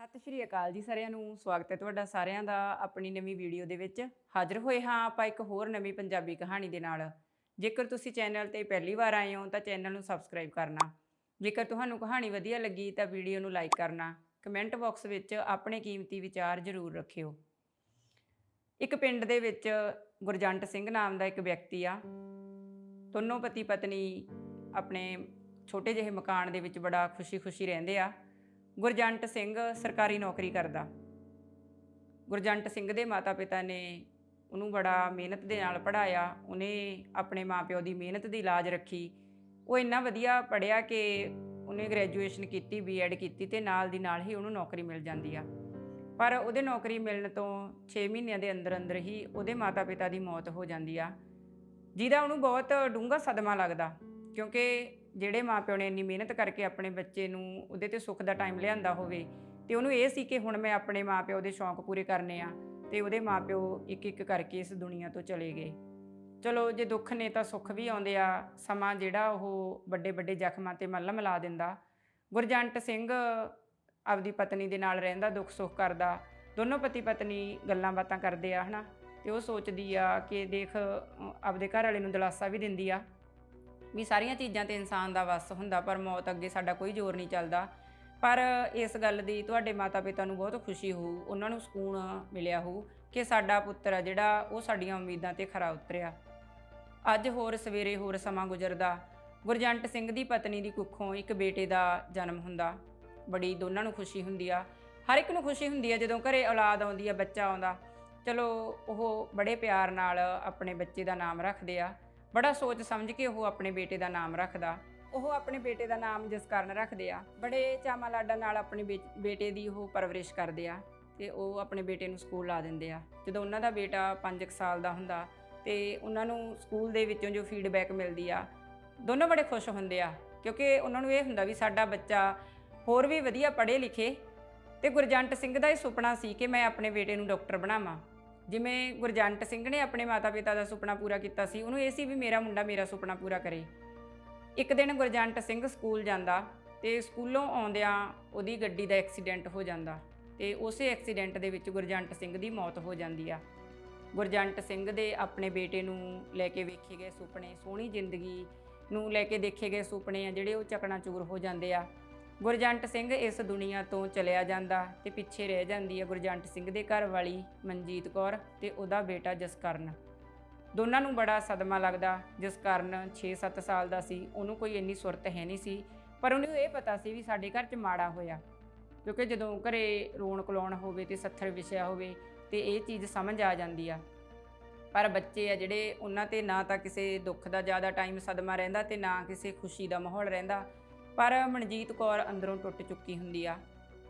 ਸਤਿ ਸ਼੍ਰੀ ਅਕਾਲ ਜੀ ਸਾਰਿਆਂ ਨੂੰ, ਸਵਾਗਤ ਹੈ ਤੁਹਾਡਾ ਸਾਰਿਆਂ ਦਾ ਆਪਣੀ ਨਵੀਂ ਵੀਡੀਓ ਦੇ ਵਿੱਚ। ਹਾਜ਼ਰ ਹੋਏ ਹਾਂ ਆਪਾਂ ਇੱਕ ਹੋਰ ਨਵੀਂ ਪੰਜਾਬੀ ਕਹਾਣੀ ਦੇ ਨਾਲ। ਜੇਕਰ ਤੁਸੀਂ ਚੈਨਲ ਤੇ ਪਹਿਲੀ ਵਾਰ ਆਏ ਹੋ ਤਾਂ ਚੈਨਲ ਨੂੰ ਸਬਸਕ੍ਰਾਈਬ ਕਰਨਾ। ਜੇਕਰ ਤੁਹਾਨੂੰ ਕਹਾਣੀ ਵਧੀਆ ਲੱਗੀ ਤਾਂ ਵੀਡੀਓ ਨੂੰ ਲਾਈਕ ਕਰਨਾ। ਕਮੈਂਟ ਬਾਕਸ ਵਿੱਚ ਆਪਣੇ ਕੀਮਤੀ ਵਿਚਾਰ ਜ਼ਰੂਰ ਰੱਖਿਓ। ਇੱਕ ਪਿੰਡ ਦੇ ਵਿੱਚ ਗੁਰਜੰਟ ਸਿੰਘ ਨਾਮ ਦਾ ਇੱਕ ਵਿਅਕਤੀ ਆ। ਦੋਨੋਂ ਪਤੀ ਪਤਨੀ ਆਪਣੇ ਛੋਟੇ ਜਿਹੇ ਮਕਾਨ ਦੇ ਵਿੱਚ ਬੜਾ ਖੁਸ਼ੀ-ਖੁਸ਼ੀ ਰਹਿੰਦੇ ਆ। ਗੁਰਜੰਟ ਸਿੰਘ ਸਰਕਾਰੀ ਨੌਕਰੀ ਕਰਦਾ। ਗੁਰਜੰਟ ਸਿੰਘ ਦੇ ਮਾਤਾ-ਪਿਤਾ ਨੇ ਉਹਨੂੰ ਬੜਾ ਮਿਹਨਤ ਦੇ ਨਾਲ ਪੜਾਇਆ ਉਹਨੇ ਆਪਣੇ ਮਾਪਿਓ ਦੀ ਮਿਹਨਤ ਦੀ ਲਾਜ ਰੱਖੀ। ਉਹ ਇੰਨਾ ਵਧੀਆ ਪੜਿਆ ਕਿ ਉਹਨੇ ਗ੍ਰੈਜੂਏਸ਼ਨ ਕੀਤੀ ਬੀਐਡ ਕੀਤੀ ਤੇ ਨਾਲ ਦੀ ਨਾਲ ਹੀ ਉਹਨੂੰ ਨੌਕਰੀ ਮਿਲ ਜਾਂਦੀ ਆ। ਪਰ ਉਹਦੇ ਨੌਕਰੀ ਮਿਲਣ ਤੋਂ 6 ਮਹੀਨਿਆਂ ਦੇ ਅੰਦਰ ਅੰਦਰ ਹੀ ਉਹਦੇ ਮਾਤਾ-ਪਿਤਾ ਦੀ ਮੌਤ ਹੋ ਜਾਂਦੀ ਆ। ਜਿਹਦਾ ਉਹਨੂੰ ਬਹੁਤ ਡੂੰਘਾ ਸਦਮਾ ਲੱਗਦਾ, ਕਿਉਂਕਿ ਜਿਹੜੇ ਮਾਪਿਓ ਨੇ ਇੰਨੀ ਮਿਹਨਤ ਕਰਕੇ ਆਪਣੇ ਬੱਚੇ ਨੂੰ ਉਹਦੇ ਤੇ ਸੁੱਖ ਦਾ ਟਾਈਮ ਲਿਆਂਦਾ ਹੋਵੇ, ਤੇ ਉਹਨੂੰ ਇਹ ਸੀ ਕਿ ਹੁਣ ਮੈਂ ਆਪਣੇ ਮਾਪਿਓ ਦੇ ਸ਼ੌਂਕ ਪੂਰੇ ਕਰਨੇ ਆ, ਤੇ ਉਹਦੇ ਮਾਪਿਓ ਇੱਕ ਇੱਕ ਕਰਕੇ ਇਸ ਦੁਨੀਆ ਤੋਂ ਚਲੇ ਗਏ। ਚਲੋ, ਜੇ ਦੁੱਖ ਨੇ ਤਾਂ ਸੁੱਖ ਵੀ ਆਉਂਦੇ ਆ, ਸਮਾਂ ਜਿਹੜਾ ਉਹ ਵੱਡੇ ਵੱਡੇ ਜ਼ਖਮਾਂ ਤੇ ਮੱਲਮ ਮਿਲਾ ਦਿੰਦਾ। ਗੁਰਜੰਟ ਸਿੰਘ ਆਪਦੀ ਪਤਨੀ ਦੇ ਨਾਲ ਰਹਿੰਦਾ ਦੁੱਖ ਸੁੱਖ ਕਰਦਾ, ਦੋਨੋਂ ਪਤੀ ਪਤਨੀ ਗੱਲਾਂ ਬਾਤਾਂ ਕਰਦੇ ਆ, ਹਨਾ? ਤੇ ਉਹ ਸੋਚਦੀ ਆ ਕਿ ਦੇਖ ਆਪਦੇ ਘਰ ਵਾਲੇ ਨੂੰ ਦਿਲਾਸਾ ਵੀ ਦਿੰਦੀ ਆ। ਵੀ ਸਾਰੀਆਂ ਚੀਜ਼ਾਂ ਤੇ ਇਨਸਾਨ ਦਾ ਵੱਸ ਹੁੰਦਾ, ਪਰ ਮੌਤ ਅੱਗੇ ਸਾਡਾ ਕੋਈ ਜ਼ੋਰ ਨਹੀਂ ਚੱਲਦਾ। ਪਰ ਇਸ ਗੱਲ ਦੀ ਤੁਹਾਡੇ ਮਾਤਾ-ਪਿਤਾ ਨੂੰ ਬਹੁਤ ਖੁਸ਼ੀ ਹੋਊ, ਉਹਨਾਂ ਨੂੰ ਸਕੂਨ ਮਿਲਿਆ ਹੋਊ ਕਿ ਸਾਡਾ ਪੁੱਤਰ ਆ ਜਿਹੜਾ, ਉਹ ਸਾਡੀਆਂ ਉਮੀਦਾਂ ਤੇ ਖਰਾ ਉਤਰਿਆ। ਅੱਜ ਹੋਰ ਸਵੇਰੇ ਹੋਰ ਸਮਾਂ ਗੁਜ਼ਰਦਾ, ਗੁਰਜੰਟ ਸਿੰਘ ਦੀ ਪਤਨੀ ਦੀ ਕੁੱਖੋਂ ਇੱਕ ਬੇਟੇ ਦਾ ਜਨਮ ਹੁੰਦਾ। ਬੜੀ ਦੋਨਾਂ ਨੂੰ ਖੁਸ਼ੀ ਹੁੰਦੀ ਆ। ਹਰ ਇੱਕ ਨੂੰ ਖੁਸ਼ੀ ਹੁੰਦੀ ਆ ਜਦੋਂ ਘਰੇ ਔਲਾਦ ਆਉਂਦੀ ਆ, ਬੱਚਾ ਆਉਂਦਾ। ਚਲੋ, ਉਹ ਬੜੇ ਪਿਆਰ ਨਾਲ ਆਪਣੇ ਬੱਚੇ ਦਾ ਨਾਮ ਰੱਖਦੇ ਆ। ਬੜਾ ਸੋਚ ਸਮਝ ਕੇ ਉਹ ਆਪਣੇ ਬੇਟੇ ਦਾ ਨਾਮ ਰੱਖਦਾ। ਉਹ ਆਪਣੇ ਬੇਟੇ ਦਾ ਨਾਮ ਜਿਸ ਕਾਰਨ ਰੱਖਦੇ ਆ। ਬੜੇ ਚਾਮਾ ਲਾਡਾ ਨਾਲ ਆਪਣੇ ਬੇ- ਬੇਟੇ ਦੀ ਉਹ ਪਰਵਰਿਸ਼ ਕਰਦੇ ਆ ਤੇ ਉਹ ਆਪਣੇ ਬੇਟੇ ਨੂੰ ਸਕੂਲ ਲਾ ਦਿੰਦੇ ਆ। ਜਦੋਂ ਉਹਨਾਂ ਦਾ ਬੇਟਾ 5 ਸਾਲ ਦਾ ਹੁੰਦਾ ਤੇ ਉਹਨਾਂ ਨੂੰ ਸਕੂਲ ਦੇ ਵਿੱਚੋਂ ਜੋ ਫੀਡਬੈਕ ਮਿਲਦੀ ਆ, ਦੋਨੋਂ ਬੜੇ ਖੁਸ਼ ਹੁੰਦੇ ਆ। ਕਿਉਂਕਿ ਉਹਨਾਂ ਨੂੰ ਇਹ ਹੁੰਦਾ ਵੀ ਸਾਡਾ ਬੱਚਾ ਹੋਰ ਵੀ ਵਧੀਆ ਪੜ੍ਹੇ ਲਿਖੇ ਤੇ ਗੁਰਜੰਟ ਸਿੰਘ ਦਾ ਇਹ ਸੁਪਨਾ ਸੀ ਕਿ ਮੈਂ ਆਪਣੇ ਬੇਟੇ ਨੂੰ ਡਾਕਟਰ ਬਣਾਵਾਂ। ਜਿਵੇਂ ਗੁਰਜੰਟ ਸਿੰਘ ਨੇ ਆਪਣੇ ਮਾਤਾ-ਪਿਤਾ ਦਾ ਸੁਪਨਾ ਪੂਰਾ ਕੀਤਾ ਸੀ, ਉਹਨੂੰ ਇਹ ਸੀ ਵੀ ਮੇਰਾ ਮੁੰਡਾ ਮੇਰਾ ਸੁਪਨਾ ਪੂਰਾ ਕਰੇ। ਇੱਕ ਦਿਨ ਗੁਰਜੰਟ ਸਿੰਘ ਸਕੂਲ ਜਾਂਦਾ ਤੇ ਸਕੂਲੋਂ ਆਉਂਦਿਆਂ ਉਹਦੀ ਗੱਡੀ ਦਾ ਐਕਸੀਡੈਂਟ ਹੋ ਜਾਂਦਾ ਤੇ ਉਸੇ ਐਕਸੀਡੈਂਟ ਦੇ ਵਿੱਚ ਗੁਰਜੰਟ ਸਿੰਘ ਦੀ ਮੌਤ ਹੋ ਜਾਂਦੀ ਆ। ਗੁਰਜੰਟ ਸਿੰਘ ਦੇ ਆਪਣੇ ਬੇਟੇ ਨੂੰ ਲੈ ਕੇ ਵੇਖੇ ਗਏ ਸੁਪਨੇ, ਸੋਹਣੀ ਜ਼ਿੰਦਗੀ ਨੂੰ ਲੈ ਕੇ ਦੇਖੇ ਗਏ ਸੁਪਨੇ ਆ ਜਿਹੜੇ ਉਹ ਚਕਨਾਚੂਰ ਹੋ ਜਾਂਦੇ ਆ। ਗੁਰਜੰਟ ਸਿੰਘ ਇਸ ਦੁਨੀਆ ਤੋਂ ਚਲਿਆ ਜਾਂਦਾ ਤੇ ਪਿੱਛੇ ਰਹਿ ਜਾਂਦੀ ਹੈ ਗੁਰਜੰਟ ਸਿੰਘ ਦੇ ਘਰ ਵਾਲੀ ਮਨਜੀਤ ਕੌਰ ਤੇ ਉਹਦਾ ਬੇਟਾ ਜਸਕਰਨ। ਦੋਨਾਂ ਨੂੰ ਬੜਾ ਸਦਮਾ ਲੱਗਦਾ। ਜਸਕਰਨ 6-7 ਸਾਲ ਦਾ ਸੀ, ਉਹਨੂੰ ਕੋਈ ਇੰਨੀ ਸੁਰਤ ਹੈ ਨਹੀਂ ਸੀ, ਪਰ ਉਹਨੂੰ ਇਹ ਪਤਾ ਸੀ ਵੀ ਸਾਡੇ ਘਰ 'ਚ ਮਾੜਾ ਹੋਇਆ। ਕਿਉਂਕਿ ਜਦੋਂ ਘਰੇ ਰੋਣ ਕਲਾਉਣ ਹੋਵੇ ਤੇ ਸੱਥਰ ਵਿਛਿਆ ਹੋਵੇ ਤੇ ਇਹ ਚੀਜ਼ ਸਮਝ ਆ ਜਾਂਦੀ ਆ। ਪਰ ਬੱਚੇ ਆ ਜਿਹੜੇ, ਉਹਨਾਂ ਤੇ ਨਾ ਤਾਂ ਕਿਸੇ ਦੁੱਖ ਦਾ ਜ਼ਿਆਦਾ ਟਾਈਮ ਸਦਮਾ ਰਹਿੰਦਾ ਤੇ ਨਾ ਕਿਸੇ ਖੁਸ਼ੀ ਦਾ ਮਾਹੌਲ ਰਹਿੰਦਾ। ਪਰ ਮਨਜੀਤ ਕੌਰ ਅੰਦਰੋਂ ਟੁੱਟ ਚੁੱਕੀ ਹੁੰਦੀ ਆ।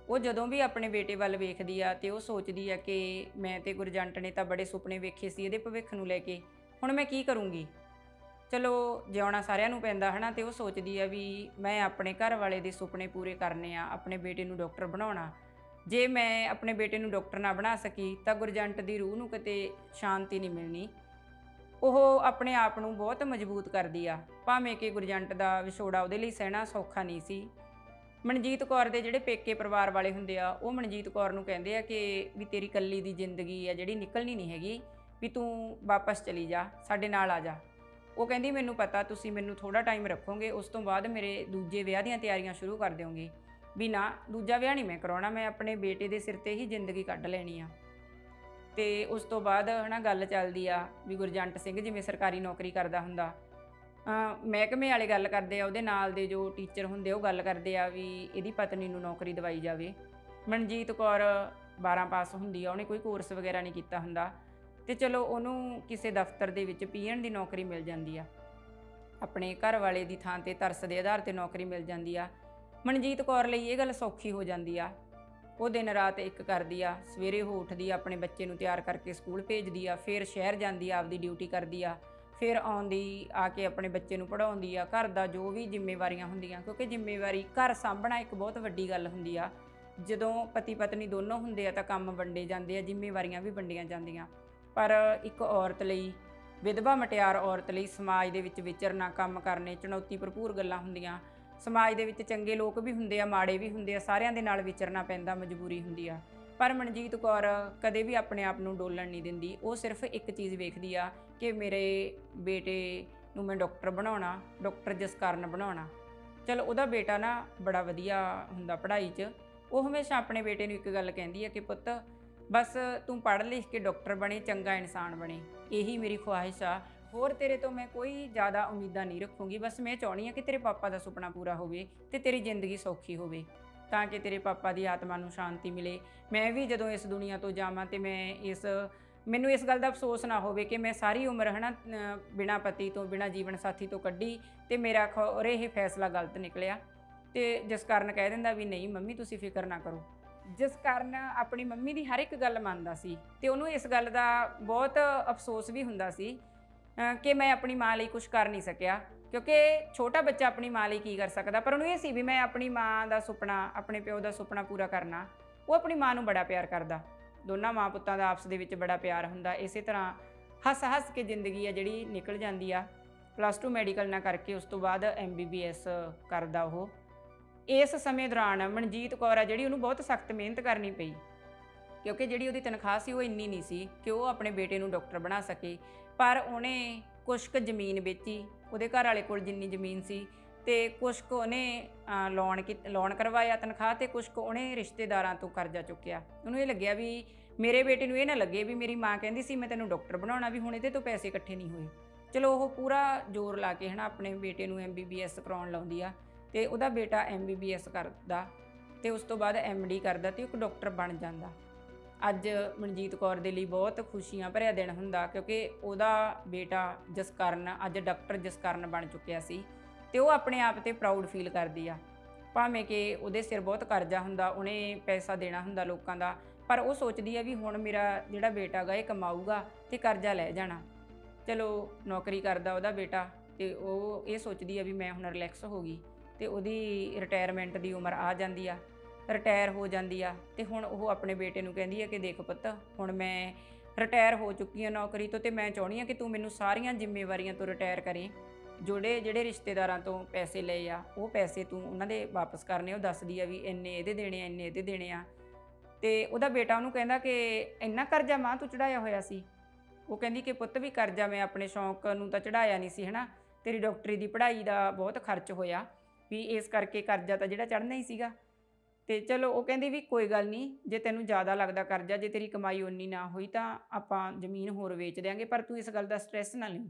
ਉਹ ਜਦੋਂ ਵੀ ਆਪਣੇ ਬੇਟੇ ਵੱਲ ਵੇਖਦੀ ਆ ਤੇ ਉਹ ਸੋਚਦੀ ਆ ਕਿ ਮੈਂ ਤੇ ਗੁਰਜੰਟ ਨੇ ਤਾਂ ਬੜੇ ਸੁਪਨੇ ਵੇਖੇ ਸੀ ਇਹਦੇ ਭਵਿੱਖ ਨੂੰ ਲੈ ਕੇ, ਹੁਣ ਮੈਂ ਕੀ ਕਰੂੰਗੀ? ਚਲੋ, ਜਿਉਣਾ ਸਾਰਿਆਂ ਨੂੰ ਪੈਂਦਾ ਹਨਾ ਤੇ ਉਹ ਸੋਚਦੀ ਆ ਵੀ ਮੈਂ ਆਪਣੇ ਘਰ ਵਾਲੇ ਦੇ ਸੁਪਨੇ ਪੂਰੇ ਕਰਨੇ ਆ, ਆਪਣੇ ਬੇਟੇ ਨੂੰ ਡਾਕਟਰ ਬਣਾਉਣਾ। ਜੇ ਮੈਂ ਆਪਣੇ ਬੇਟੇ ਨੂੰ ਡਾਕਟਰ ਨਾ ਬਣਾ ਸਕੀ ਤਾਂ ਗੁਰਜੰਟ ਦੀ ਰੂਹ ਨੂੰ ਕਿਤੇ ਸ਼ਾਂਤੀ ਨਹੀਂ ਮਿਲਣੀ। ਉਹ ਆਪਣੇ ਆਪ ਨੂੰ ਬਹੁਤ ਮਜ਼ਬੂਤ ਕਰਦੀ ਆ। ਭਾਵੇਂ ਕਿ ਗੁਰਜੰਟ ਦਾ ਵਿਛੋੜਾ ਉਹਦੇ ਲਈ ਸਹਿਣਾ ਸੌਖਾ ਨਹੀਂ ਸੀ। ਮਨਜੀਤ ਕੌਰ ਦੇ ਜਿਹੜੇ ਪੇਕੇ ਪਰਿਵਾਰ ਵਾਲੇ ਹੁੰਦੇ ਆ, ਉਹ ਮਨਜੀਤ ਕੌਰ ਨੂੰ ਕਹਿੰਦੇ ਆ ਕਿ ਵੀ ਤੇਰੀ ਕੱਲੀ ਦੀ ਜ਼ਿੰਦਗੀ ਆ ਜਿਹੜੀ ਨਿਕਲਣੀ ਨਹੀਂ ਹੈਗੀ, ਵੀ ਤੂੰ ਵਾਪਸ ਚਲੀ ਜਾ, ਸਾਡੇ ਨਾਲ ਆ ਜਾ। ਉਹ ਕਹਿੰਦੀ, ਮੈਨੂੰ ਪਤਾ, ਤੁਸੀਂ ਮੈਨੂੰ ਥੋੜਾ ਟਾਈਮ ਰੱਖੋਗੇ, ਉਸ ਤੋਂ ਬਾਅਦ ਮੇਰੇ ਦੂਜੇ ਵਿਆਹ ਦੀਆਂ ਤਿਆਰੀਆਂ ਸ਼ੁਰੂ ਕਰ ਦਿਓਗੇ। ਵੀ ਨਾ, ਦੂਜਾ ਵਿਆਹ ਨਹੀਂ ਮੈਂ ਕਰਾਉਣਾ, ਮੈਂ ਆਪਣੇ ਬੇਟੇ ਦੇ ਸਿਰ ਤੇ ਹੀ ਜ਼ਿੰਦਗੀ ਕੱਢ ਲੈਣੀ ਆ। ਤੇ ਉਸ ਤੋਂ ਬਾਅਦ ਹਨਾ ਗੱਲ ਚੱਲਦੀ ਆ ਵੀ ਗੁਰਜੰਟ ਸਿੰਘ ਜਿਵੇਂ ਸਰਕਾਰੀ ਨੌਕਰੀ ਕਰਦਾ ਹੁੰਦਾ। ਅ ਮਹਿਕਮੇ ਵਾਲੇ ਗੱਲ ਕਰਦੇ ਆ, ਉਹਦੇ ਨਾਲ ਦੇ ਜੋ ਟੀਚਰ ਹੁੰਦੇ ਉਹ ਗੱਲ ਕਰਦੇ ਆ ਵੀ ਇਹਦੀ ਪਤਨੀ ਨੂੰ ਨੌਕਰੀ ਦਵਾਈ ਜਾਵੇ। ਮਨਜੀਤ ਕੌਰ 12 ਪਾਸ ਹੁੰਦੀ ਆ, ਉਹਨੇ ਕੋਈ ਕੋਰਸ ਵਗੈਰਾ ਨਹੀਂ ਕੀਤਾ ਹੁੰਦਾ। ਤੇ ਚਲੋ ਉਹਨੂੰ ਕਿਸੇ ਦਫ਼ਤਰ ਦੇ ਵਿੱਚ ਪੀਐਨ ਦੀ ਨੌਕਰੀ ਮਿਲ ਜਾਂਦੀ ਆ। ਆਪਣੇ ਘਰ ਵਾਲੇ ਦੀ ਥਾਂ ਤੇ ਤਰਸ ਦੇ ਆਧਾਰ ਤੇ ਨੌਕਰੀ ਮਿਲ ਜਾਂਦੀ ਆ। ਮਨਜੀਤ ਕੌਰ ਲਈ ਇਹ ਗੱਲ ਸੌਖੀ ਹੋ ਜਾਂਦੀ ਆ ਉਹ ਦਿਨ ਰਾਤ ਇੱਕ ਕਰਦੀ ਆ, ਸਵੇਰੇ ਉਹ ਉੱਠਦੀ ਆ, ਆਪਣੇ ਬੱਚੇ ਨੂੰ ਤਿਆਰ ਕਰਕੇ ਸਕੂਲ ਭੇਜਦੀ ਆ, ਫਿਰ ਸ਼ਹਿਰ ਜਾਂਦੀ ਆ, ਆਪਦੀ ਡਿਊਟੀ ਕਰਦੀ ਆ, ਫਿਰ ਆਉਂਦੀ ਆ ਕੇ ਆਪਣੇ ਬੱਚੇ ਨੂੰ ਪੜਾਉਂਦੀ ਆ, ਘਰ ਦਾ ਜੋ ਵੀ ਜ਼ਿੰਮੇਵਾਰੀਆਂ ਹੁੰਦੀਆਂ, ਕਿਉਂਕਿ ਜ਼ਿੰਮੇਵਾਰੀ ਘਰ ਸਾਂਭਣਾ ਇੱਕ ਬਹੁਤ ਵੱਡੀ ਗੱਲ ਹੁੰਦੀ ਆ, ਜਦੋਂ ਪਤੀ ਪਤਨੀ ਦੋਨੋਂ ਹੁੰਦੇ ਆ ਤਾਂ ਕੰਮ ਵੰਡੇ ਜਾਂਦੇ ਆ, ਜ਼ਿੰਮੇਵਾਰੀਆਂ ਵੀ ਵੰਡੀਆਂ ਜਾਂਦੀਆਂ, ਪਰ ਇੱਕ ਔਰਤ ਲਈ, ਵਿਧਵਾ ਮਟਿਆਰ ਔਰਤ ਲਈ ਸਮਾਜ ਦੇ ਵਿੱਚ ਵਿਚਰਨਾ, ਕੰਮ ਕਰਨੇ, ਚੁਣੌਤੀ ਭਰਪੂਰ ਗੱਲਾਂ ਹੁੰਦੀਆਂ ਸਮਾਜ ਦੇ ਵਿੱਚ ਚੰਗੇ ਲੋਕ ਵੀ ਹੁੰਦੇ ਆ, ਮਾੜੇ ਵੀ ਹੁੰਦੇ ਆ, ਸਾਰਿਆਂ ਦੇ ਨਾਲ ਵਿਚਰਨਾ ਪੈਂਦਾ, ਮਜਬੂਰੀ ਹੁੰਦੀ ਆ। ਪਰ ਮਨਜੀਤ ਕੌਰ ਕਦੇ ਵੀ ਆਪਣੇ ਆਪ ਨੂੰ ਡੋਲਣ ਨਹੀਂ ਦਿੰਦੀ। ਉਹ ਸਿਰਫ ਇੱਕ ਚੀਜ਼ ਵੇਖਦੀ ਆ ਕਿ ਮੇਰੇ ਬੇਟੇ ਨੂੰ ਮੈਂ ਡਾਕਟਰ ਬਣਾਉਣਾ, ਡਾਕਟਰ ਜਸਕਰਨ ਬਣਾਉਣਾ। ਚਲ, ਉਹਦਾ ਬੇਟਾ ਨਾ ਬੜਾ ਵਧੀਆ ਹੁੰਦਾ ਪੜ੍ਹਾਈ 'ਚ। ਉਹ ਹਮੇਸ਼ਾ ਆਪਣੇ ਬੇਟੇ ਨੂੰ ਇੱਕ ਗੱਲ ਕਹਿੰਦੀ ਆ ਕਿ ਪੁੱਤ, ਬਸ ਤੂੰ ਪੜ੍ਹ ਲਿਖ ਕੇ ਡਾਕਟਰ ਬਣੇ, ਚੰਗਾ ਇਨਸਾਨ ਬਣੇ। ਇਹੀ ਮੇਰੀ ਖੁਆਇਸ਼ ਆ। ਹੋਰ ਤੇਰੇ ਤੋਂ ਮੈਂ ਕੋਈ ਜ਼ਿਆਦਾ ਉਮੀਦਾਂ ਨਹੀਂ ਰੱਖੂੰਗੀ। ਬਸ ਮੈਂ ਚਾਹਣੀ ਆ ਕਿ ਤੇਰੇ ਪਾਪਾ ਦਾ ਸੁਪਨਾ ਪੂਰਾ ਹੋਵੇ ਤੇ ਤੇਰੀ ਜ਼ਿੰਦਗੀ ਸੌਖੀ ਹੋਵੇ ਤਾਂ ਕਿ ਤੇਰੇ ਪਾਪਾ ਦੀ ਆਤਮਾ ਨੂੰ ਸ਼ਾਂਤੀ ਮਿਲੇ। ਮੈਂ ਵੀ ਜਦੋਂ ਇਸ ਦੁਨੀਆ ਤੋਂ ਜਾਵਾਂ ਤੇ ਮੈਂ ਇਸ ਮੈਨੂੰ ਇਸ ਗੱਲ ਦਾ ਅਫਸੋਸ ਨਾ ਹੋਵੇ ਕਿ ਮੈਂ ਸਾਰੀ ਉਮਰ ਹਨਾ ਅ, ਬਿਨਾਂ ਪਤੀ ਤੋਂ ਬਿਨਾਂ ਜੀਵਨ ਸਾਥੀ ਤੋਂ ਕੱਢੀ ਤੇ ਮੇਰਾ ਖੋਰੇ ਇਹ ਫੈਸਲਾ ਗਲਤ ਨਿਕਲਿਆ। ਤੇ ਜਿਸ ਕਾਰਨ ਕਹਿ ਦਿੰਦਾ ਵੀ ਨਹੀਂ ਮੰਮੀ ਤੁਸੀਂ ਫਿਕਰ ਨਾ ਕਰੋ। ਜਿਸ ਕਾਰਨ ਆਪਣੀ ਮੰਮੀ ਦੀ ਹਰ ਇੱਕ ਗੱਲ ਮੰਨਦਾ ਸੀ ਤੇ ਉਹਨੂੰ ਇਸ ਗੱਲ ਦਾ ਬਹੁਤ ਅਫਸੋਸ ਵੀ ਹੁੰਦਾ ਸੀ ਕਿ ਮੈਂ ਆਪਣੀ ਮਾਂ ਲਈ ਕੁਝ ਕਰ ਨਹੀਂ ਸਕਿਆ। ਕਿਉਂਕਿ ਛੋਟਾ ਬੱਚਾ ਆਪਣੀ ਮਾਂ ਲਈ ਕੀ ਕਰ ਸਕਦਾ? ਪਰ ਉਹਨੂੰ ਇਹ ਸੀ ਵੀ ਮੈਂ ਆਪਣੀ ਮਾਂ ਦਾ ਸੁਪਨਾ, ਆਪਣੇ ਪਿਓ ਦਾ ਸੁਪਨਾ ਪੂਰਾ ਕਰਨਾ, ਉਹ ਆਪਣੀ ਮਾਂ ਨੂੰ ਬੜਾ ਪਿਆਰ ਕਰਦਾ। ਦੋਨਾਂ ਮਾਂ ਪੁੱਤਾਂ ਦਾ ਆਪਸ ਦੇ ਵਿੱਚ ਬੜਾ ਪਿਆਰ ਹੁੰਦਾ। ਇਸੇ ਤਰ੍ਹਾਂ ਹੱਸ ਹੱਸ ਕੇ ਜ਼ਿੰਦਗੀ ਆ ਜਿਹੜੀ ਨਿਕਲ ਜਾਂਦੀ ਆ। ਪਲੱਸ 2 ਮੈਡੀਕਲ ਨਾ ਕਰਕੇ ਉਸ ਤੋਂ ਬਾਅਦ ਐਮਬੀਬੀਐਸ ਕਰਦਾ ਉਹ। ਇਸ ਸਮੇਂ ਦੌਰਾਨ ਮਨਜੀਤ ਕੌਰ ਆ ਜਿਹੜੀ ਉਹਨੂੰ ਬਹੁਤ ਸਖਤ ਮਿਹਨਤ ਕਰਨੀ ਪਈ। ਕਿਉਂਕਿ ਜਿਹੜੀ ਉਹਦੀ ਤਨਖਾਹ ਸੀ ਉਹ ਇੰਨੀ ਨਹੀਂ ਸੀ ਕਿ ਉਹ ਆਪਣੇ ਬੇਟੇ ਨੂੰ ਡਾਕਟਰ ਬਣਾ ਸਕੇ। ਪਰ ਉਹਨੇ ਕੁਛ ਕੁ ਜ਼ਮੀਨ ਵੇਚੀ ਉਹਦੇ ਘਰ ਵਾਲੇ ਕੋਲ ਜਿੰਨੀ ਜ਼ਮੀਨ ਸੀ ਤੇ ਕੁਛ ਕੁ ਉਹਨੇ ਅ, ਲੋਨ ਕੀ ਲੋਨ ਕਰਵਾਇਆ ਤਨਖਾਹ ਤੇ ਕੁਛ ਕੁ ਉਹਨੇ ਰਿਸ਼ਤੇਦਾਰਾਂ ਤੋਂ ਕਰਜ਼ਾ ਚੁੱਕਿਆ। ਉਹਨੂੰ ਇਹ ਲੱਗਿਆ ਵੀ ਮੇਰੇ ਬੇਟੇ ਨੂੰ ਇਹ ਨਾ ਲੱਗੇ ਵੀ ਮੇਰੀ ਮਾਂ ਕਹਿੰਦੀ ਸੀ ਮੈਂ ਤੈਨੂੰ ਡਾਕਟਰ ਬਣਾਉਣਾ ਵੀ ਹੁਣ ਇਹਦੇ ਤੋਂ ਪੈਸੇ ਇਕੱਠੇ ਨਹੀਂ ਹੋਏ। ਚਲੋ ਉਹ ਪੂਰਾ ਜ਼ੋਰ ਲਾ ਕੇ ਹਨਾ ਆਪਣੇ ਬੇਟੇ ਨੂੰ ਐਮਬੀਬੀਐਸ ਕਰਾਉਣ ਲਾਉਂਦੀ ਆ ਤੇ ਉਹਦਾ ਬੇਟਾ ਐਮਬੀਬੀਐਸ ਕਰਦਾ ਤੇ ਉਸ ਤੋਂ ਬਾਅਦ ਐਮਡੀ ਕਰਦਾ ਤੇ ਉਹ ਇੱਕ ਡਾਕਟਰ ਬਣ ਜਾਂਦਾ। ਅੱਜ ਮਨਜੀਤ ਕੌਰ ਦੇ ਲਈ ਬਹੁਤ ਖੁਸ਼ੀਆਂ ਭਰਿਆ ਦਿਨ ਹੁੰਦਾ ਕਿਉਂਕਿ ਉਹਦਾ ਬੇਟਾ ਜਸਕਰਨ, ਅੱਜ ਡਾਕਟਰ ਜਸਕਰਨ ਬਣ ਚੁੱਕਿਆ ਸੀ ਤੇ ਉਹ ਆਪਣੇ ਆਪ ਤੇ ਪ੍ਰਾਊਡ ਫੀਲ ਕਰਦੀ ਆ। ਭਾਵੇਂ ਕਿ ਉਹਦੇ ਸਿਰ ਬਹੁਤ ਕਰਜ਼ਾ ਹੁੰਦਾ, ਉਹਨੇ ਪੈਸਾ ਦੇਣਾ ਹੁੰਦਾ ਲੋਕਾਂ ਦਾ, ਪਰ ਉਹ ਸੋਚਦੀ ਆ ਵੀ ਹੁਣ ਮੇਰਾ ਜਿਹੜਾ ਬੇਟਾ ਗਾ, ਇਹ ਕਮਾਊਗਾ ਤੇ ਕਰਜ਼ਾ ਲੈ ਜਾਣਾ। ਚਲੋ, ਨੌਕਰੀ ਕਰਦਾ ਉਹਦਾ ਬੇਟਾ ਤੇ ਉਹ ਇਹ ਸੋਚਦੀ ਆ ਵੀ ਮੈਂ ਹੁਣ ਰਿਲੈਕਸ ਹੋ ਗਈ ਤੇ ਉਹਦੀ ਰਿਟਾਇਰਮੈਂਟ ਦੀ ਉਮਰ ਆ ਜਾਂਦੀ ਆ। ਰਿਟਾਇਰ ਹੋ ਜਾਂਦੀ ਆ ਤੇ ਹੁਣ ਉਹ ਆਪਣੇ ਬੇਟੇ ਨੂੰ ਕਹਿੰਦੀ ਆ ਕਿ ਦੇਖ ਪੁੱਤ, ਹੁਣ ਮੈਂ ਰਿਟਾਇਰ ਹੋ ਚੁੱਕੀ ਆ ਨੌਕਰੀ ਤੋਂ ਤੇ ਮੈਂ ਚਾਹੁੰਦੀ ਆ ਕਿ ਤੂੰ ਮੈਨੂੰ ਸਾਰੀਆਂ ਜ਼ਿੰਮੇਵਾਰੀਆਂ ਤੋਂ ਰਿਟਾਇਰ ਕਰੇ। ਜਿਹੜੇ ਜਿਹੜੇ ਰਿਸ਼ਤੇਦਾਰਾਂ ਤੋਂ ਪੈਸੇ ਲਏ ਆ, ਉਹ ਪੈਸੇ ਤੂੰ ਉਹਨਾਂ ਦੇ ਵਾਪਸ ਕਰਨੇ ਉਹ ਦੱਸਦੀ ਆ ਵੀ ਇੰਨੇ ਇਹਦੇ ਦੇਣੇ ਆ, ਇੰਨੇ ਇਹਦੇ ਦੇਣੇ ਆ। ਤੇ ਉਹਦਾ ਬੇਟਾ ਉਹਨੂੰ ਕਹਿੰਦਾ ਕਿ ਇੰਨਾ ਕਰਜ਼ਾ ਮਾਂ ਤੂੰ ਚੜਾਇਆ ਹੋਇਆ ਸੀ। ਉਹ ਕਹਿੰਦੀ ਕਿ ਪੁੱਤ ਵੀ ਕਰਜ਼ਾ ਮੈਂ ਆਪਣੇ ਸ਼ੌਂਕ ਨੂੰ ਤਾਂ ਚੜਾਇਆ ਨਹੀਂ ਸੀ, ਹਨਾ? ਤੇਰੀ ਡਾਕਟਰੀ ਦੀ ਪੜ੍ਹਾਈ ਦਾ ਬਹੁਤ ਖਰਚ ਹੋਇਆ ਵੀ ਇਸ ਕਰਕੇ ਕਰਜ਼ਾ ਤਾਂ ਜਿਹੜਾ ਚੜਨਾ ਹੀ ਸੀਗਾ। ਤੇ ਚਲੋ ਉਹ ਕਹਿੰਦੀ ਵੀ ਕੋਈ ਗੱਲ ਨਹੀਂ, ਜੇ ਤੈਨੂੰ ਜ਼ਿਆਦਾ ਲੱਗਦਾ ਕਰਜ਼ਾ, ਜੇ ਤੇਰੀ ਕਮਾਈ ਓਨੀ ਨਾ ਹੋਈ ਤਾਂ ਆਪਾਂ ਜ਼ਮੀਨ ਹੋਰ ਵੇਚ ਦਿਆਂਗੇ, ਪਰ ਤੂੰ ਇਸ ਗੱਲ ਦਾ ਸਟ੍ਰੈਸ ਨਾ ਲਈ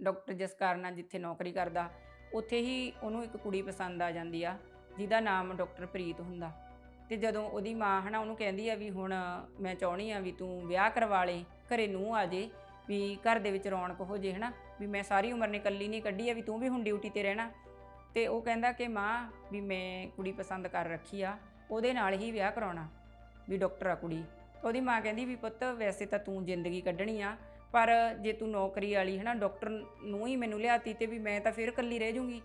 ਡਾਕਟਰ ਜਸਕਾਰਨ ਨਾਲ ਜਿੱਥੇ ਨੌਕਰੀ ਕਰਦਾ, ਉੱਥੇ ਹੀ ਉਹਨੂੰ ਇੱਕ ਕੁੜੀ ਪਸੰਦ ਆ ਜਾਂਦੀ ਆ, ਜਿਹਦਾ ਨਾਮ ਡਾਕਟਰ ਪ੍ਰੀਤ ਹੁੰਦਾ। ਤੇ ਜਦੋਂ ਉਹਦੀ ਮਾਂ ਹਨਾ, ਉਹਨੂੰ ਕਹਿੰਦੀ ਆ ਵੀ ਹੁਣ ਮੈਂ ਚਾਹਣੀ ਆ ਵੀ ਤੂੰ ਵਿਆਹ ਕਰਵਾ ਲੇ, ਘਰੇ ਨੂੰ ਆ ਜੇ, ਵੀ ਘਰ ਦੇ ਵਿੱਚ ਰੌਣਕ ਹੋ ਜੇ ਹਨਾ, ਵੀ ਮੈਂ ਸਾਰੀ ਉਮਰ ਨੇ ਇਕੱਲੀ ਨਹੀਂ ਕੱਢੀ ਆ, ਵੀ ਤੂੰ ਵੀ ਹੁਣ ਡਿਊਟੀ ਤੇ ਰਹਿਣਾ। ਤੇ ਉਹ ਕਹਿੰਦਾ ਕਿ ਮਾਂ ਵੀ ਮੈਂ ਕੁੜੀ ਪਸੰਦ ਕਰ ਰੱਖੀ ਆ, ਉਹਦੇ ਨਾਲ ਹੀ ਵਿਆਹ ਕਰਾਉਣਾ, ਵੀ ਡਾਕਟਰ ਆ ਕੁੜੀ। ਉਹਦੀ ਮਾਂ ਕਹਿੰਦੀ ਵੀ ਪੁੱਤ ਵੈਸੇ ਤਾਂ ਤੂੰ ਜ਼ਿੰਦਗੀ ਕੱਢਣੀ ਆ, ਪਰ ਜੇ ਤੂੰ ਨੌਕਰੀ ਵਾਲੀ ਹੈ ਨਾ ਡਾਕਟਰ ਨੂੰ ਹੀ ਮੈਨੂੰ ਲਿਆਤੀ ਤੇ ਵੀ ਮੈਂ ਤਾਂ ਫਿਰ ਇਕੱਲੀ ਰਹਿ ਜੂੰਗੀ,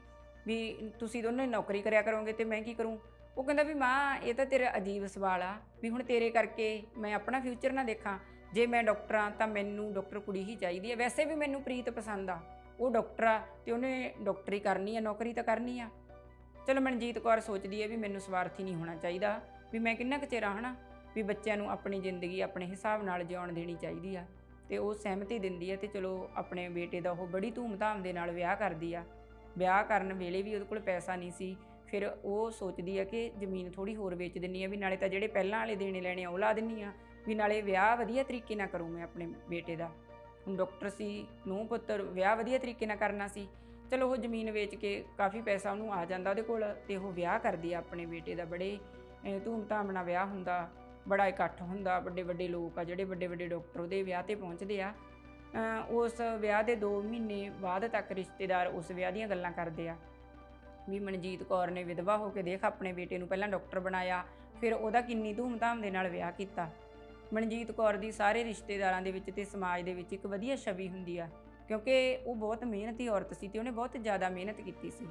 ਵੀ ਤੁਸੀਂ ਦੋਨੇ ਨੌਕਰੀ ਕਰਿਆ ਕਰੋਗੇ ਤੇ ਮੈਂ ਕੀ ਕਰੂੰ? ਉਹ ਕਹਿੰਦਾ ਵੀ ਮਾਂ, ਇਹ ਤਾਂ ਤੇਰਾ ਅਜੀਬ ਸਵਾਲ ਆ, ਵੀ ਹੁਣ ਤੇਰੇ ਕਰਕੇ ਮੈਂ ਆਪਣਾ ਫਿਊਚਰ ਨਾ ਦੇਖਾਂ, ਜੇ ਮੈਂ ਡਾਕਟਰ ਆ ਤਾਂ ਮੈਨੂੰ ਡਾਕਟਰ ਕੁੜੀ ਹੀ ਚਾਹੀਦੀ ਹੈ ਵੈਸੇ ਵੀ ਮੈਨੂੰ ਪ੍ਰੀਤ ਪਸੰਦ ਆ। ਉਹ ਡਾਕਟਰ ਆ ਤੇ ਉਹਨੇ ਡਾਕਟਰੀ ਕਰਨੀ ਆ, ਨੌਕਰੀ ਤਾਂ ਕਰਨੀ ਆ। ਚਲੋ ਮਨਜੀਤ ਕੌਰ ਸੋਚਦੀ ਹੈ ਵੀ ਮੈਨੂੰ ਸਵਾਰਥੀ ਨਹੀਂ ਹੋਣਾ ਚਾਹੀਦਾ, ਵੀ ਮੈਂ ਕਿੰਨਾ ਕੁ ਚਿਰ ਆ, ਹਨਾ? ਵੀ ਬੱਚਿਆਂ ਨੂੰ ਆਪਣੀ ਜ਼ਿੰਦਗੀ ਆਪਣੇ ਹਿਸਾਬ ਨਾਲ ਜਿਉਣ ਦੇਣੀ ਚਾਹੀਦੀ ਆ। ਤੇ ਉਹ ਸਹਿਮਤੀ ਦਿੰਦੀ ਆ ਤੇ ਚਲੋ ਆਪਣੇ ਬੇਟੇ ਦਾ ਉਹ ਬੜੀ ਧੂਮ-ਧਾਮ ਦੇ ਨਾਲ ਵਿਆਹ ਕਰਦੀ ਆ। ਵਿਆਹ ਕਰਨ ਵੇਲੇ ਵੀ ਉਹਦੇ ਕੋਲ ਪੈਸਾ ਨਹੀਂ ਸੀ। ਫਿਰ ਉਹ ਸੋਚਦੀ ਆ ਕਿ ਜ਼ਮੀਨ ਥੋੜੀ ਹੋਰ ਵੇਚ ਦਿੰਨੀ ਆ, ਵੀ ਨਾਲੇ ਤਾਂ ਜਿਹੜੇ ਪਹਿਲਾਂ ਵਾਲੇ ਦੇਣੇ ਲੈਣੇ ਆ, ਉਹ ਲਾ ਦਿੰਨੀ ਆ। ਵੀ ਨਾਲੇ ਵਿਆਹ ਵਧੀਆ ਤਰੀਕੇ ਨਾਲ ਕਰੂੰ ਮੈਂ ਆਪਣੇ ਬੇਟੇ ਦਾ। ਡਾਕਟਰ ਸੀ ਨੂੰ ਪੁੱਤਰ ਵਿਆਹ ਵਧੀਆ ਤਰੀਕੇ ਨਾਲ ਕਰਨਾ ਸੀ। ਚਲੋ ਉਹ ਜ਼ਮੀਨ ਵੇਚ ਕੇ ਕਾਫੀ ਪੈਸਾ ਉਹਨੂੰ ਆ ਜਾਂਦਾ ਉਹਦੇ ਕੋਲ ਤੇ ਉਹ ਵਿਆਹ ਕਰਦੀ ਆ ਆਪਣੇ ਬੇਟੇ ਦਾ ਬੜੇ ਅਹ, ਧੂਮ-ਧਾਮ ਨਾਲ ਵਿਆਹ ਹੁੰਦਾ ਬੜਾ ਇਕੱਠ ਹੁੰਦਾ ਵੱਡੇ ਵੱਡੇ ਲੋਕ ਆ ਜਿਹੜੇ ਵੱਡੇ ਵੱਡੇ ਡਾਕਟਰ ਉਹਦੇ ਵਿਆਹ ਤੇ ਪਹੁੰਚਦੇ ਆ। ਉਸ ਵਿਆਹ ਦੇ 2 ਮਹੀਨੇ ਬਾਅਦ ਤੱਕ ਰਿਸ਼ਤੇਦਾਰ ਉਸ ਵਿਆਹ ਦੀਆਂ ਗੱਲਾਂ ਕਰਦੇ ਆ। ਵੀ ਮਨਜੀਤ ਕੌਰ ਨੇ ਵਿਧਵਾ ਹੋ ਕੇ ਦੇਖ ਆਪਣੇ ਬੇਟੇ ਨੂੰ ਪਹਿਲਾਂ ਡਾਕਟਰ ਬਣਾਇਆ ਫਿਰ ਉਹਦਾ ਕਿੰਨੀ ਧੂਮਧਾਮ ਦੇ ਨਾਲ ਵਿਆਹ ਕੀਤਾ। ਮਨਜੀਤ ਕੌਰ ਦੀ ਸਾਰੇ ਰਿਸ਼ਤੇਦਾਰਾਂ ਦੇ ਵਿੱਚ ਤੇ ਸਮਾਜ ਦੇ ਵਿੱਚ ਇੱਕ ਵਧੀਆ ਛਵੀ ਹੁੰਦੀ ਆ, ਕਿਉਂਕਿ ਉਹ ਬਹੁਤ ਮਿਹਨਤੀ ਔਰਤ ਸੀ ਤੇ ਉਹਨੇ ਬਹੁਤ ਜ਼ਿਆਦਾ ਮਿਹਨਤ ਕੀਤੀ ਸੀ।